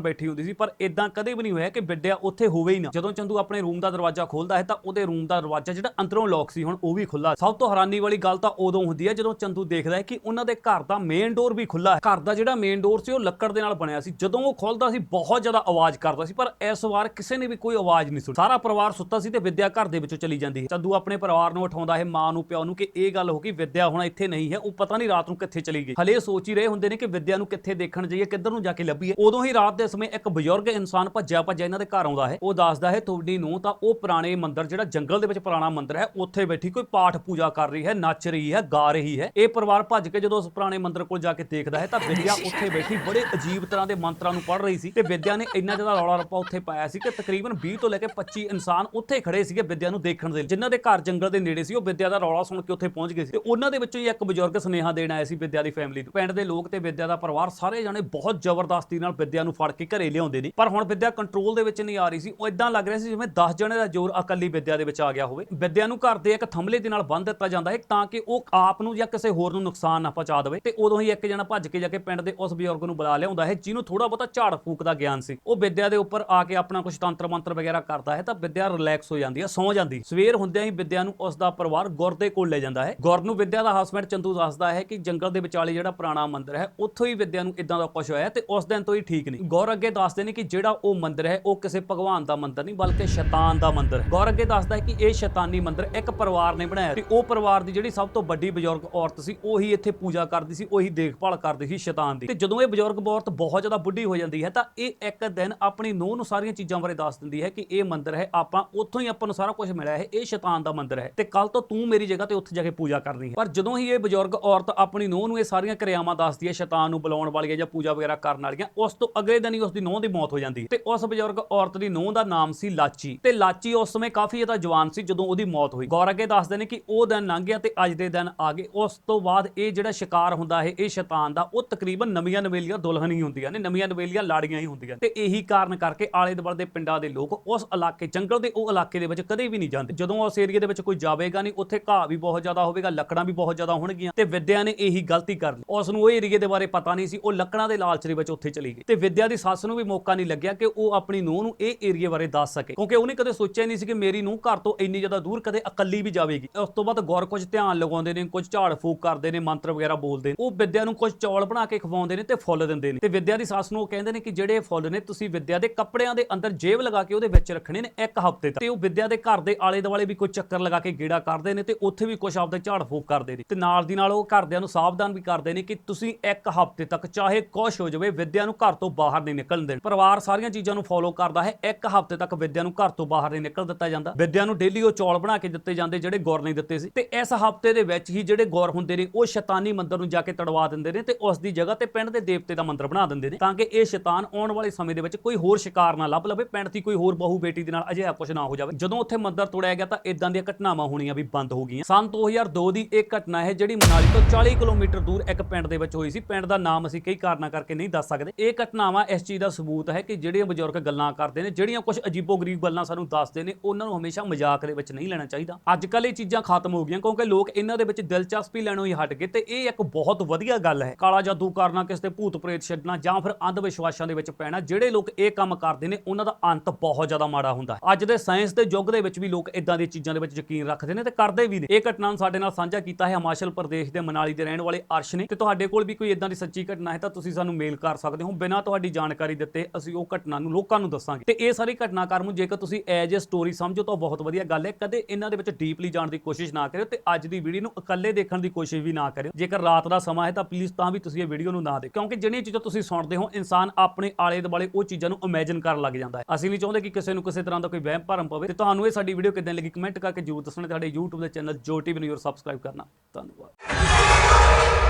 ਬੈਠੀ ਹੁੰਦੀ ਸੀ, ਪਰ ਇਦਾਂ ਕਦੇ ਵੀ ਨਹੀਂ ਹੋਇਆ ਕਿ ਵਿੱਦਿਆ ਉੱਥੇ ਹੋਵੇ ਹੀ ਨਾ। ਜਦੋਂ ਚੰਦੂ ਆਪਣੇ ਰੂਮ ਦਾ ਦਰਵਾਜ਼ਾ ਖੋਲਦਾ ਹੈ ਤਾਂ ਉਹਦੇ ਰੂਮ ਦਾ ਦਰਵਾਜ਼ਾ ਜਿਹੜਾ ਅੰਦਰੋਂ ਲੌਕ ਸੀ, ਹੁਣ ਉਹ ਵੀ ਖੁੱਲਾ ਸਭ ਤੋਂ ਹੈਰਾਨੀ ਵਾਲੀ ਗੱਲ ਤਾਂ ਉਦੋਂ ਹੁੰਦੀ ਹੈ ਜਦੋਂ ਚੰਦੂ ਦੇਖਦਾ ਹੈ ਕਿ ਉਹਨਾਂ ਦੇ ਘਰ ਦਾ ਮੇਨ ਡੋਰ ਵੀ ਖੁੱਲਾ ਹੈ। ਘਰ ਦਾ ਜਿਹੜਾ ਮੇਨ ਡੋਰ ਸੀ, ਉਹ ਲੱਕੜ ਦੇ ਨਾਲ ਬਣਿਆ ਸੀ। ਜਦੋਂ ਉਹ ਖੋਲਦਾ ਸੀ, ਬਹੁਤ ਜ਼ਿਆਦਾ ਆਵਾਜ਼ ਕਰਦਾ ਸੀ, ਪਰ ਇਸ ਵਾਰ ਕਿਸੇ ਨੇ ਵੀ ਕੋਈ ਆਵਾਜ਼ ਨਹੀਂ ਸੁਣੀ। ਸਾਰਾ ਪਰਿਵਾਰ ਸੁੱਤਾ ਸੀ ਤੇ ਵਿਦਿਆ ਘਰ ਦੇ ਵਿੱਚੋਂ ਚਲੀ ਜਾਂਦੀ ਹੈ। ਚੰਦੂ ਆਪਣੇ ਪਰਿਵਾਰ ਨੂੰ ਉਠਾਉਂਦਾ ਹੈ, ਮਾਂ ਨੂੰ, ਪਿਓ ਨੂੰ ਕਿ ਇਹ ਗੱਲ ਹੋ ਗਈ, ਵਿਦਿਆ ਹੁਣ ਇੱਥੇ ਨਹੀਂ ਹੈ, ਉਹ ਪਤਾ ਨਹੀਂ ਰਾਤ ਨੂੰ ਕਿੱਥੇ ਚਲੀ ਗਈ। ਹਲੇ ਇਹ ਸੋਚ ਹੀ ਰਹੇ ਹੁੰਦੇ ਨੇ ਕਿ ਵਿਦਿਆ ਨੂੰ ਕਿੱਥੇ ਦੇਖਣ ਜਾਈਏ ਕਿੱਧਰ ਨੂੰ ਜਾ ਕੇ ਲੱਭੀਏ। ਉਦੋਂ ਹੀ ਰਾਤ ਦੇ ਸਮੇਂ ਇੱਕ ਬਜ਼ੁਰਗ ਇਨਸਾਨ ਭੱਜਿਆ ਭੱਜਿਆ ਇਹਨਾਂ ਦੇ ਘਰ ਆਉਂਦਾ ਹੈ। ਉਹ ਦੱਸਦਾ ਹੈ ਤੁਹਾਡੀ ਨੂੰ ਤਾਂ ਉਹ ਪੁਰਾਣੇ ਮੰਦਿਰ, ਜਿਹੜਾ ਜੰਗਲ ਦੇ ਵਿੱਚ ਪੁਰਾਣਾ ਮੰਦਿਰ ਹੈ, ਉੱਥੇ ਬੈਠੀ ਕੋਈ ਪਾਠ ਪੂਜਾ ਕਰ ਰਹੀ ਹੈ, ਨੱਚ ਰਹੀ ਹੈ, ਗਾ ਰਹੀ ਹੈ। ਇਹ ਪਰਿਵਾਰ ਭੱਜ ਕੇ ਜਦੋਂ ਉਸ ਪੁਰਾਣੇ ਮੰਦਿਰ ਕੋਲ ਜਾ ਕੇ ਦੇਖਦਾ ਹੈ ਤਾਂ ਵਿਦਿਆ ਉੱਥੇ ਬੈਠੀ ਬੜੇ ਅਜੀਬ ਤਰ੍ਹਾਂ ਦੇ ਮੰਤਰਾਂ ਨੂੰ ਪੜ੍ਹ ਰਹੀ ਸੀ ਤੇ ਵਿਦਿਆ ਨੇ ਇੰਨਾ ਜ਼ਿਆਦਾ ਰੌਲਾ ਰੱਪਾ ਉੱਥੇ ਪਾਇਆ ਸੀ ਕਿ ਤਕਰੀਬਨ 20 ਤੋਂ ਲੈ ਕੇ 25 ਇਨਸਾਨ ਉੱਥੇ ਖੜੇ ਸੀਗੇ ਵਿਦਿਆ ਨੂੰ ਦੇਖਣ ਦੇ ਲਈ। ਜਿਨ੍ਹਾਂ ਦੇ ਘਰ ਜੰਗਲ ਦੇ ਨੇੜੇ ਸੀ, ਉਹ ਵਿਦਿਆ ਦਾ ਰੌਲਾ ਸੁਣ ਕੇ ਉੱਥੇ ਪਹੁੰਚ ਗਏ ਸੀ। ਤੇ ਉਹਨਾਂ ਦੇ ਵਿੱਚੋਂ ਹੀ ਇੱਕ ਬਜ਼ੁਰਗ ਸੁਨੇਹਾ ਦੇਣ ਆਇਆ ਸੀ ਵਿਦਿਆ ਦੀ ਫੈਮਿਲੀ ਨੂੰ ਪਿੰਡ ਦੇ ਲੋਕ ਤੇ ਵਿਦਿਆ ਦਾ ਪਰਿਵਾਰ ਸਾਰੇ ਜਾਣੇ ਬਹੁਤ ਜ਼ਬਰਦਸਤੀ ਨਾਲ ਵਿਦਿਆ ਨੂੰ ਫੜ ਕੇ ਘਰੇ ਲਿਆਉਂਦੇ ਨੇ। ਪਰ ਹੁਣ ਵਿਦਿਆ ਕੰਟਰੋਲ ਦੇ ਵਿੱਚ ਨਹੀਂ ਆ ਰਹੀ ਸੀ। ਉਹ ਇਦਾਂ ਲੱਗ ਰਿਹਾ ਸੀ ਜਿਵੇਂ 10 ਜਣੇ ਦਾ ਜ਼ੋਰ ਇਕੱਲੀ ਵਿਦਿਆ ਦੇ ਵਿੱਚ ਆ ਗਿਆ ਹੋਵੇ। ਵਿਦਿਆ ਨੂੰ ਘਰ ਦੇ ਇੱਕ ਥੰਮਲੇ ਦੇ ਨਾਲ ਬੰਨ੍ਹ ਦਿੱਤਾ ਜਾਂਦਾ ਹੈ ਤਾਂ ਕਿ ਉਹ ਆਪ ਨੂੰ ਜਾਂ ਕਿਸੇ ਹੋਰ ਨੂੰ ਨੁਕਸਾਨ ਨਾ ਪਹੁੰਚਾ ਦੇਵੇ। ਤੇ ਉਦੋਂ ਹੀ ਇੱਕ ਜਣਾ ਭੱਜ ਕੇ ਜਾ ਕੇ ਪਿੰਡ ਦੇ ਉਸ ਬਜ਼ੁਰਗ ਨੂੰ ਬੁਲਾ ਲਿਆਉਂਦਾ ਹੈ, ਜਿਹਨੂੰ ਥੋੜਾ ਬਹੁਤਾ ਝਾੜ ਫੂਕ ਦਾ ਗਿਆਨ ਸੀ। ਉਹ ਵਿਦਿਆ ਦੇ ਉੱਪਰ ਆ ਕੇ ਆਪਣਾ ਕੁਝ ਤੰਤਰ ਮੰਤਰ ਵਗੈਰਾ ਕਰਦਾ ਹੈ ਤਾਂ ਵਿਦਿਆ ਰਿਲੈਕਸ ਹੋ ਜਾਂਦੀ ਹੈ, ਸੌਂ ਜਾਂਦੀ ਸਵੇਰ ਹੁੰਦਿਆਂ ਹੀ ਵਿਦਿਆ ਨੂੰ ਉਸ ਦਾ ਪਰਿਵਾਰ ਗੁਰ ਦੇ ਕੋਲ ਲੈ ਜਾਂਦਾ ਹੈ। ਗੁਰ ਨੂੰ ਵਿਦਿਆ ਦਾ ਹਸਬੈਂਡ ਚੰਦੂ ਦੱਸਦਾ ਹੈ ਕਿ ਜੰਗਲ ਦੇ ਵਿਚਾਲੇ ਜਿਹੜਾ ਪੁਰਾਣਾ ਮੰਦਿਰ ਹੈ, ਉੱਥੋਂ ਹੀ ਵਿਦਿਆ ਨੂੰ ਇਦਾਂ ਦਾ ਕੁਝ ਹੋਇਆ ਤੇ ਉਸ ਦਿਨ ਤੋਂ ਹੀ ਠੀਕ ਨਹੀਂ। ਗੌਰ ਅੱਗੇ ਦੱਸਦੇ ਨੇ ਕਿ ਜਿਹੜਾ ਉਹ ਮੰਦਿਰ ਹੈ, ਉਹ ਕਿਸੇ ਭਗਵਾਨ ਦਾ ਮੰਦਿਰ ਨਹੀਂ, ਬਲਕਿ ਸ਼ੈਤਾਨ ਦਾ ਮੰਦਿਰ ਹੈ। ਗੌਰ ਅੱਗੇ ਦੱਸਦਾ ਹੈ ਕਿ ਇਹ ਸ਼ੈਤਾਨੀ ਮੰਦਿਰ ਇੱਕ ਪਰਿਵਾਰ ਨੇ ਬਣਾਇਆ ਤੇ ਉਹ ਪਰਿਵਾਰ ਦੀ ਜਿਹੜੀ ਸਭ ਤੋਂ ਵੱਡੀ ਬਜ਼ੁਰਗ ਔਰਤ ਸੀ, ਉਹੀ ਇੱਥੇ ਪੂਜਾ ਕਰਦੀ ਸੀ, ਉਹੀ ਦੇਖਭਾਲ ਕਰਦੀ ਸੀ ਸ਼ੈਤਾਨ ਦੀ। ਤੇ ਜਦੋਂ ਇਹ ਬਜ਼ੁਰਗ ਔਰਤ ਬਹੁਤ ਜ਼ਿਆਦਾ ਬੁੱਢੀ ਹੋ ਜਾਂਦੀ ਹੈ, ਤਾਂ ਇਹ ਇੱਕ ਦਿਨ ਆਪਣੀ ਨੂੰਹ ਨੂੰ ਸਾਰੀਆਂ ਚੀਜ਼ਾਂ ਬਾਰੇ ਦੱਸ ਦਿੰਦੀ ਹੈ ਕਿ ਇਹ ਮੰਦਿਰ ਹੈ, ਆਪਾਂ ਉੱਥੋਂ ਹੀ ਆਪਾਂ ਨੂੰ ਸਾਰਾ ਕੁਝ ਮਿਲਿਆ ਹੈ, ਇਹ ਸ਼ੈਤਾਨ ਦਾ ਮੰਦਿਰ ਹੈ। ਤੇ ਕੱਲ ਤੋਂ ਤੂੰ ਮੇਰੀ ਜਗ੍ਹਾ ਤੇ ਉੱਥੇ ਜਾ ਕੇ ਪੂਜਾ ਕਰਨੀ ਹੈ। ਪਰ ਜਦੋਂ ਹੀ ਇਹ ਬਜ਼ੁਰਗ ਔਰਤ ਆਪਣੀ ਨੂੰਹ ਨੂੰ ਇਹ ਸਾਰੀਆਂ ਕਿਰਿਆਵਾਂ ਦੱਸਦੀ ਹੈ, ਸ਼ੈਤਾਨ ਨੂੰ ਬੁਲਾਉਣ ਵਾਲੀਆਂ ਜਾਂ ਪੂਜਾ ਵਗੈਰਾ ਕਰਨ ਵਾਲੀਆਂ, ਉਸ ਤੋਂ ਅਗਲੇ ਦਿਨ ਹੀ ਉਸ ਦੀ ਨੂੰਹ ਦੀ ਮੌਤ ਹੋ ਜਾਂਦੀ। ਹੈ ਤੇ ਉਸ ਬਜ਼ੁਰਗ ਔਰਤ ਦੀ ਨੂੰਹ ਦਾ ਨਾਮ ਸੀ ਲਾਚੀ। ਤੇ ਲਾਚੀ ਉਸ ਸਮੇਂ ਕਾਫੀ ਜ਼ਿਆਦਾ ਜਵਾਨ ਸੀ ਜਦੋਂ ਉਹਦੀ ਮੌਤ ਹੋਈ। ਗੌਰ ਅੱਗੇ ਦੱਸਦੇ ਨੇ ਕਿ ਉਹ ਦਿਨ ਲੰਘ ਗਿਆ ਤੇ ਅੱਜ ਦੇ ਦਿਨ ਆ ਗਏ। ਉਸ ਤੋਂ ਬਾਅਦ ਇਹ ਜਿਹੜਾ ਸ਼ਿਕਾਰ ਹੁੰਦਾ ਹੈ, ਇਹ ਸ਼ੈਤਾਨ ਦਾ, ਉਹ ਤਕਰੀਬਨ ਨਵੀਆਂ ਨਵੇਲੀਆਂ ਦੁਲਹਨ ਹੀ ਹੁੰਦੀਆਂ ਨੇ, ਨਵੀਆਂ ਨਵੇਲੀਆਂ ਲਾੜੀਆਂ ਹੀ ਹੁੰਦੀਆਂ ਤੇ ਇਹੀ ਕਾਰਨ ਕਰਕੇ ਆਲੇ ਦੁਆਲੇ ਦੇ ਪਿੰਡਾਂ ਦੇ ਲੋਕ ਉਸ ਇਲਾਕੇ, ਜੰਗਲ ਦੇ ਉਹ ਇਲਾਕੇ ਦੇ ਵਿੱਚ ਕਦੇ ਵੀ ਨਹੀਂ ਜਾਂਦੇ। ਜਦੋਂ ਉਸ ਏਰੀਆ ਦੇ ਵਿੱਚ ਕੋਈ ਜਾਵੇਗਾ ਨਹੀਂ, ਉੱਥੇ ਘਾਹ ਵੀ ਬਹੁਤ ਜ਼ਿਆਦਾ ਹੋਵੇਗਾ, ਲੱਕੜਾਂ ਵੀ ਬਹੁਤ ਜ਼ਿਆਦਾ ਹੋਣਗੀਆਂ ਤੇ ਵਿੱਦਿਆ ਨੇ ਇਹੀ ਗਲਤੀ ਕਰ ਲਈ। ਉਸ ਨੂੰ ਉਹ ਏਰੀਏ ਦੇ ਬਾਰੇ ਪਤਾ ਨਹੀਂ ਸੀ ਉਹ ਲੱਕੜਾਂ ਦੇ ਲਾਲਚ ਦੇ ਵਿੱਚ ਉੱਥੇ ਚਲੀ ਗਈ। ਤੇ ਵਿਦਿਆ ਦੀ ਸੱਸ ਨੂੰ ਵੀ ਮੌਕਾ ਨਹੀਂ ਲੱਗਿਆ ਕਿ ਉਹ ਆਪਣੀ ਨੂੰਹ ਨੂੰ ਇਹ ਏਰੀਏ ਬਾਰੇ ਦੱਸ ਸਕੇ। ਕਿਉਂਕਿ ਉਹਨੇ ਕਦੇ ਸੋਚਿਆ ਨਹੀਂ ਸੀ ਕਿ ਮੇਰੀ ਨੂੰਹ ਘਰ ਤੋਂ ਇੰਨੀ ਜ਼ਿਆਦਾ ਦੂਰ ਕਦੇ ਇਕੱਲੀ ਵੀ ਜਾਵੇਗੀ। ਉਸ ਤੋਂ ਬਾਅਦ ਗੌਰ ਕੁਝ ਧਿਆਨ ਲਗਾਉਂਦੇ ਨੇ, ਕੁਝ ਝਾੜ ਫੂਕ ਕਰਦੇ ਨੇ, ਮੰਤਰ ਵਗੈਰਾ ਬੋਲਦੇ ਨੇ। ਉਹ ਵਿਦਿਆ ਨੂੰ ਕੁਝ ਚੌਲ ਬਣਾ ਕੇ ਖਵਾਉਂਦੇ ਨੇ ਤੇ ਫੁੱਲ ਦਿੰਦੇ ਨੇ। ਤੇ ਵਿਦਿਆ ਦੀ ਸੱਸ ਨੂੰ ਉਹ ਕਹਿੰਦੇ ਨੇ ਕਿ ਜਿਹੜੇ ਫੁੱਲ ਨੇ, ਤੁਸੀਂ ਵਿਦਿਆ ਦੇ ਕੱਪੜਿਆਂ ਦੇ ਅੰਦਰ ਜੇਬ ਲਗਾ ਕੇ ਉਹਦੇ ਵਿੱਚ ਰੱਖਣੇ ਨੇ ਇੱਕ ਹਫ਼ਤੇ ਤੱਕ। ਤੇ ਉਹ ਵਿਦਿਆ ਦੇ ਘਰ ਦੇ ਆਲੇ ਦੁਆਲੇ ਵੀ ਕੋਈ ਚੱਕਰ ਲਗਾ ਕੇ ਗੇੜਾ ਕਰਦੇ ਨੇ ਤੇ ਉੱਥੇ ਵੀ ਕੁਝ ਆਪਦੇ ਝਾੜ ਫੂਕ ਕਰਦੇ ਨੇ। ਤੇ ਨਾਲ ਦੀ ਨਾਲ ਉਹ ਘਰਦਿਆਂ ਨੂੰ ਸਾਵਧਾਨ ਵੀ ਕਰਦੇ ਨੇ ਕਿ ਤੁਸੀਂ ਇੱਕ ਹਫ਼ਤੇ ਤੱਕ ਚਾਹੇ ਕੁਛ ਹੋ ਜਾਵੇ, ਵਿੱਦਿਆ ਨੂੰ ਘਰ ਤੋਂ ਬਾਹਰ ਨਹੀਂ ਨਿਕਲਣ ਦੇਣ। ਪਰਿਵਾਰ ਸਾਰੀਆਂ ਚੀਜ਼ਾਂ ਨੂੰ ਫੋਲੋ ਕਰਦਾ ਹੈ। ਇੱਕ ਹਫ਼ਤੇ ਤੱਕ ਵਿੱਦਿਆ ਨੂੰ ਘਰ ਤੋਂ ਬਾਹਰ ਨਹੀਂ ਨਿਕਲ ਦਿੱਤਾ ਜਾਂਦਾ। ਵਿਦਿਆ ਨੂੰ ਡੇਲੀ ਉਹ ਚੌਲ ਬਣਾ ਕੇ ਦਿੱਤੇ ਜਾਂਦੇ ਜਿਹੜੇ ਗੌਰ ਨਹੀਂ ਦਿੱਤੇ ਸੀ। ਤੇ ਇਸ ਹਫ਼ਤੇ ਦੇ ਵਿੱਚ ਹੀ ਜਿਹੜੇ ਗੌਰ ਹੁੰਦੇ ਨੇ, ਉਹ ਸ਼ੈਤਾਨੀ ਮੰਦਰ ਨੂੰ ਜਾ ਕੇ ਤੜਵਾ ਦਿੰਦੇ ਨੇ ਤੇ ਉਸ ਦੀ ਜਗ੍ਹਾ ਤੇ ਪਿੰਡ ਦੇ ਦੇਵਤੇ ਦਾ ਮੰਦਰ ਬਣਾ ਦਿੰਦੇ ਨੇ ਤਾਂ ਕਿ ਇਹ ਸ਼ੈਤਾਨ ਆਉਣ ਵਾਲੇ ਸਮੇਂ ਦੇ ਵਿੱਚ ਕੋਈ ਹੋਰ ਸ਼ਿਕਾਰ ਨਾ ਲੱਭ ਲਵੇ, ਪਿੰਡ ਦੀ ਕੋਈ ਹੋਰ ਬਹੂ ਬੇਟੀ ਦੇ ਨਾਲ ਅਜਿਹਾ ਕੁਝ ਨਾ ਹੋ ਜਾਵੇ। ਜਦੋਂ ਉੱਥੇ ਮੰਦਰ ਤੋੜਿਆ ਗਿਆ ਤਾਂ ਇਦਾਂ ਦੀਆਂ ਘਟਨਾਵਾਂ ਹੋਣੀਆਂ ਵੀ ਬੰਦ ਹੋ ਗਈਆਂ। ਸਨ 2002 ਦੀ ਇਹ ਘਟਨਾ ਹੈ ਜਿਹੜੀ ਮਨਾਲੀ ਤੋਂ 40 ਕਿਲੋਮੀਟਰ ਦੂਰ ਇੱਕ ਪਿੰਡ ਦੇ ਵਿੱਚ ਹੋਈ ਸੀ। ਪਿੰਡ ਦਾ ਨਾਮ ਅਸੀਂ ਕਈ ਕਾਰਨਾਂ ਕਰਕੇ ਨਹੀਂ ਦੱਸ ਸਕਦੇ। ਇਹ ਘਟਨਾਵਾਂ ਇਸ ਚੀਜ਼ ਦਾ ਸਬੂਤ ਹੈ ਕਿ ਜਿਹੜੀਆਂ ਬਜ਼ੁਰਗ ਗੱਲਾਂ ਕਰਦੇ ਨੇ, ਜਿਹੜੀਆਂ ਕੁਝ ਅਜੀਬੋ-ਗਰੀਬ ਗੱਲਾਂ ਸਾਨੂੰ ਦੱਸਦੇ ਨੇ, ਉਹਨਾਂ ਨੂੰ ਹਮੇਸ਼ਾ ਮਜ਼ਾਕ ਦੇ ਵਿੱਚ ਨਹੀਂ ਲੈਣਾ ਚਾਹੀਦਾ। ਅੱਜ ਕੱਲ੍ਹ ਇਹ ਚੀਜ਼ਾਂ ਖਤਮ ਹੋ ਗਈਆਂ ਕਿਉਂਕਿ ਲੋਕ ਇਹਨਾਂ ਦੇ ਵਿੱਚ ਦਿਲਚਸਪੀ ਲੈਣੋਂ ਹੀ ਹਟ ਗਏ ਤੇ ਇਹ ਇੱਕ ਬਹੁਤ ਵਧੀਆ ਗੱਲ ਹੈ। ਕਾਲਾ ਜਾਦੂ ਕਰਨਾ, ਕਿਸੇ ਤੇ ਭੂਤ ਪ੍ਰੇਤ ਛੱਡਣਾ ਜਾਂ ਫਿਰ ਅੰਧ ਵਿਸ਼ਵਾਸਾਂ ਦੇ ਵਿੱਚ ਪੈਣਾ, ਜਿਹੜੇ ਲੋਕ ਇਹ ਕੰਮ ਕਰਦੇ ਨੇ, ਉਹਨਾਂ ਦਾ ਅੰਤ ਬਹੁਤ ਜ਼ਿਆਦਾ ਮਾੜਾ ਹੁੰਦਾ ਹੈ। ਅੱਜ ਦੇ ਸਾਇੰਸ ਦੇ ਯੁੱਗ ਦੇ ਵਿੱਚ ਵੀ ਲੋਕ ਇਦਾਂ ਦੀਆਂ ਚੀਜ਼ਾਂ ਦੇ ਵਿੱਚ ਯਕੀਨ ਰੱਖਦੇ ਨੇ ਤੇ ਕਰਦੇ ਵੀ ਨੇ। ਇਹ ਘਟਨਾ ਨੂੰ ਸਾਡੇ ਨਾਲ ਸਾਂਝਾ ਕੀਤਾ ਹੈ ਹਿਮਾਚਲ ਪ੍ਰਦੇਸ਼ ਦੇ ਮਨਾਲੀ ਦੇ ਰਹਿਣ ਵਾਲੇ ਅਰਸ਼ ਨੇ ਤੇ ਤੁਹਾਡੇ ਕੋਲ ਵੀ ਕੋਈ ਇਦਾਂ ਦੀ ਸੱਚੀ ਘਟਨਾ ਹੈ ਤਾਂ ਤੁਸੀਂ ਸਾਨੂੰ ਮੇਲ ਕਰ ਸਕਦੇ ਹੋ। ਬਿਨਾਂ ਤੁਹਾਡੀ ਜਾਣਕਾਰੀ ਦਿੱਤੇ ਅਸੀਂ ਉਹ ਘਟਨਾ ਨੂੰ ਲੋਕਾਂ ਨੂੰ ਦੱਸਾਂਗੇ। ਤੇ ਇਹ ਸਾਰੀ ਘਟਨਾਕ੍ਰਮ ਨੂੰ ਜੇਕਰ ਤੁਸੀਂ ਐਜ ਅ ਸਟੋਰੀ ਸਮਝੋ ਤਾਂ ਬਹੁਤ ਵਧੀਆ ਗੱਲ ਹੈ। ਕਦੇ ਇਹਨਾਂ ਦੇ ਵਿੱਚ ਡੀਪਲੀ ਜਾਣ ਦੀ ਕੋਸ਼ਿਸ਼ ਨਾ ਕਰਿਓ ਤੇ ਅੱਜ ਦੀ ਵੀਡੀਓ ਨੂੰ ਇਕੱਲੇ ਦੇਖਣ ਦੀ ਕੋਸ਼ਿਸ਼ ਵੀ ਨਾ ਕਰਿਓ। ਜੇਕਰ ਰਾਤ ਦਾ ਸਮਾਂ ਹੈ ਤਾਂ ਪਲੀਜ਼ ਤਾਂ ਵੀ ਤੁਸੀਂ ਇਹ ਵੀਡੀਓ ਨੂੰ ਨਾ ਦੇਖੋ। ਕਿਉਂਕਿ ਜਿਹੜੀਆਂ ਚੀਜ਼ਾਂ ਤੁਸੀਂ ਸੁਣਦੇ ਹੋ, ਇਨਸਾਨ ਆਪਣੇ ਆਲੇ ਦੁਆਲੇ ਉਹ ਚੀਜ਼ਾਂ ਨੂੰ ਇਮੇਜਿਨ ਕਰਨ ਲੱਗ ਜਾਂਦਾ ਹੈ। ਅਸੀਂ ਨਹੀਂ ਚਾਹੁੰਦੇ ਕਿ ਕਿਸੇ ਨੂੰ ਕਿਸੇ ਤਰ੍ਹਾਂ ਦਾ ਕੋਈ ਵਹਿਮ ਭਰਮ ਪਵੇ। ਤੇ ਤੁਹਾਨੂੰ ਇਹ ਸਾਡੀ ਵੀਡੀਓ ਕਿਦਾਂ ਲੱਗੀ ਕਮੈਂਟ ਕਰਕੇ ਜਰੂਰ ਦੱਸਣਾ ਤੇ ਸਾਡੇ YouTube ਦੇ ਚੈਨਲ ਜੋ ਟੀਵੀ ਨੂੰ ਸਬਸਕ੍ਰਾਈਬ ਕਰਨਾ। ਧੰਨਵਾਦ।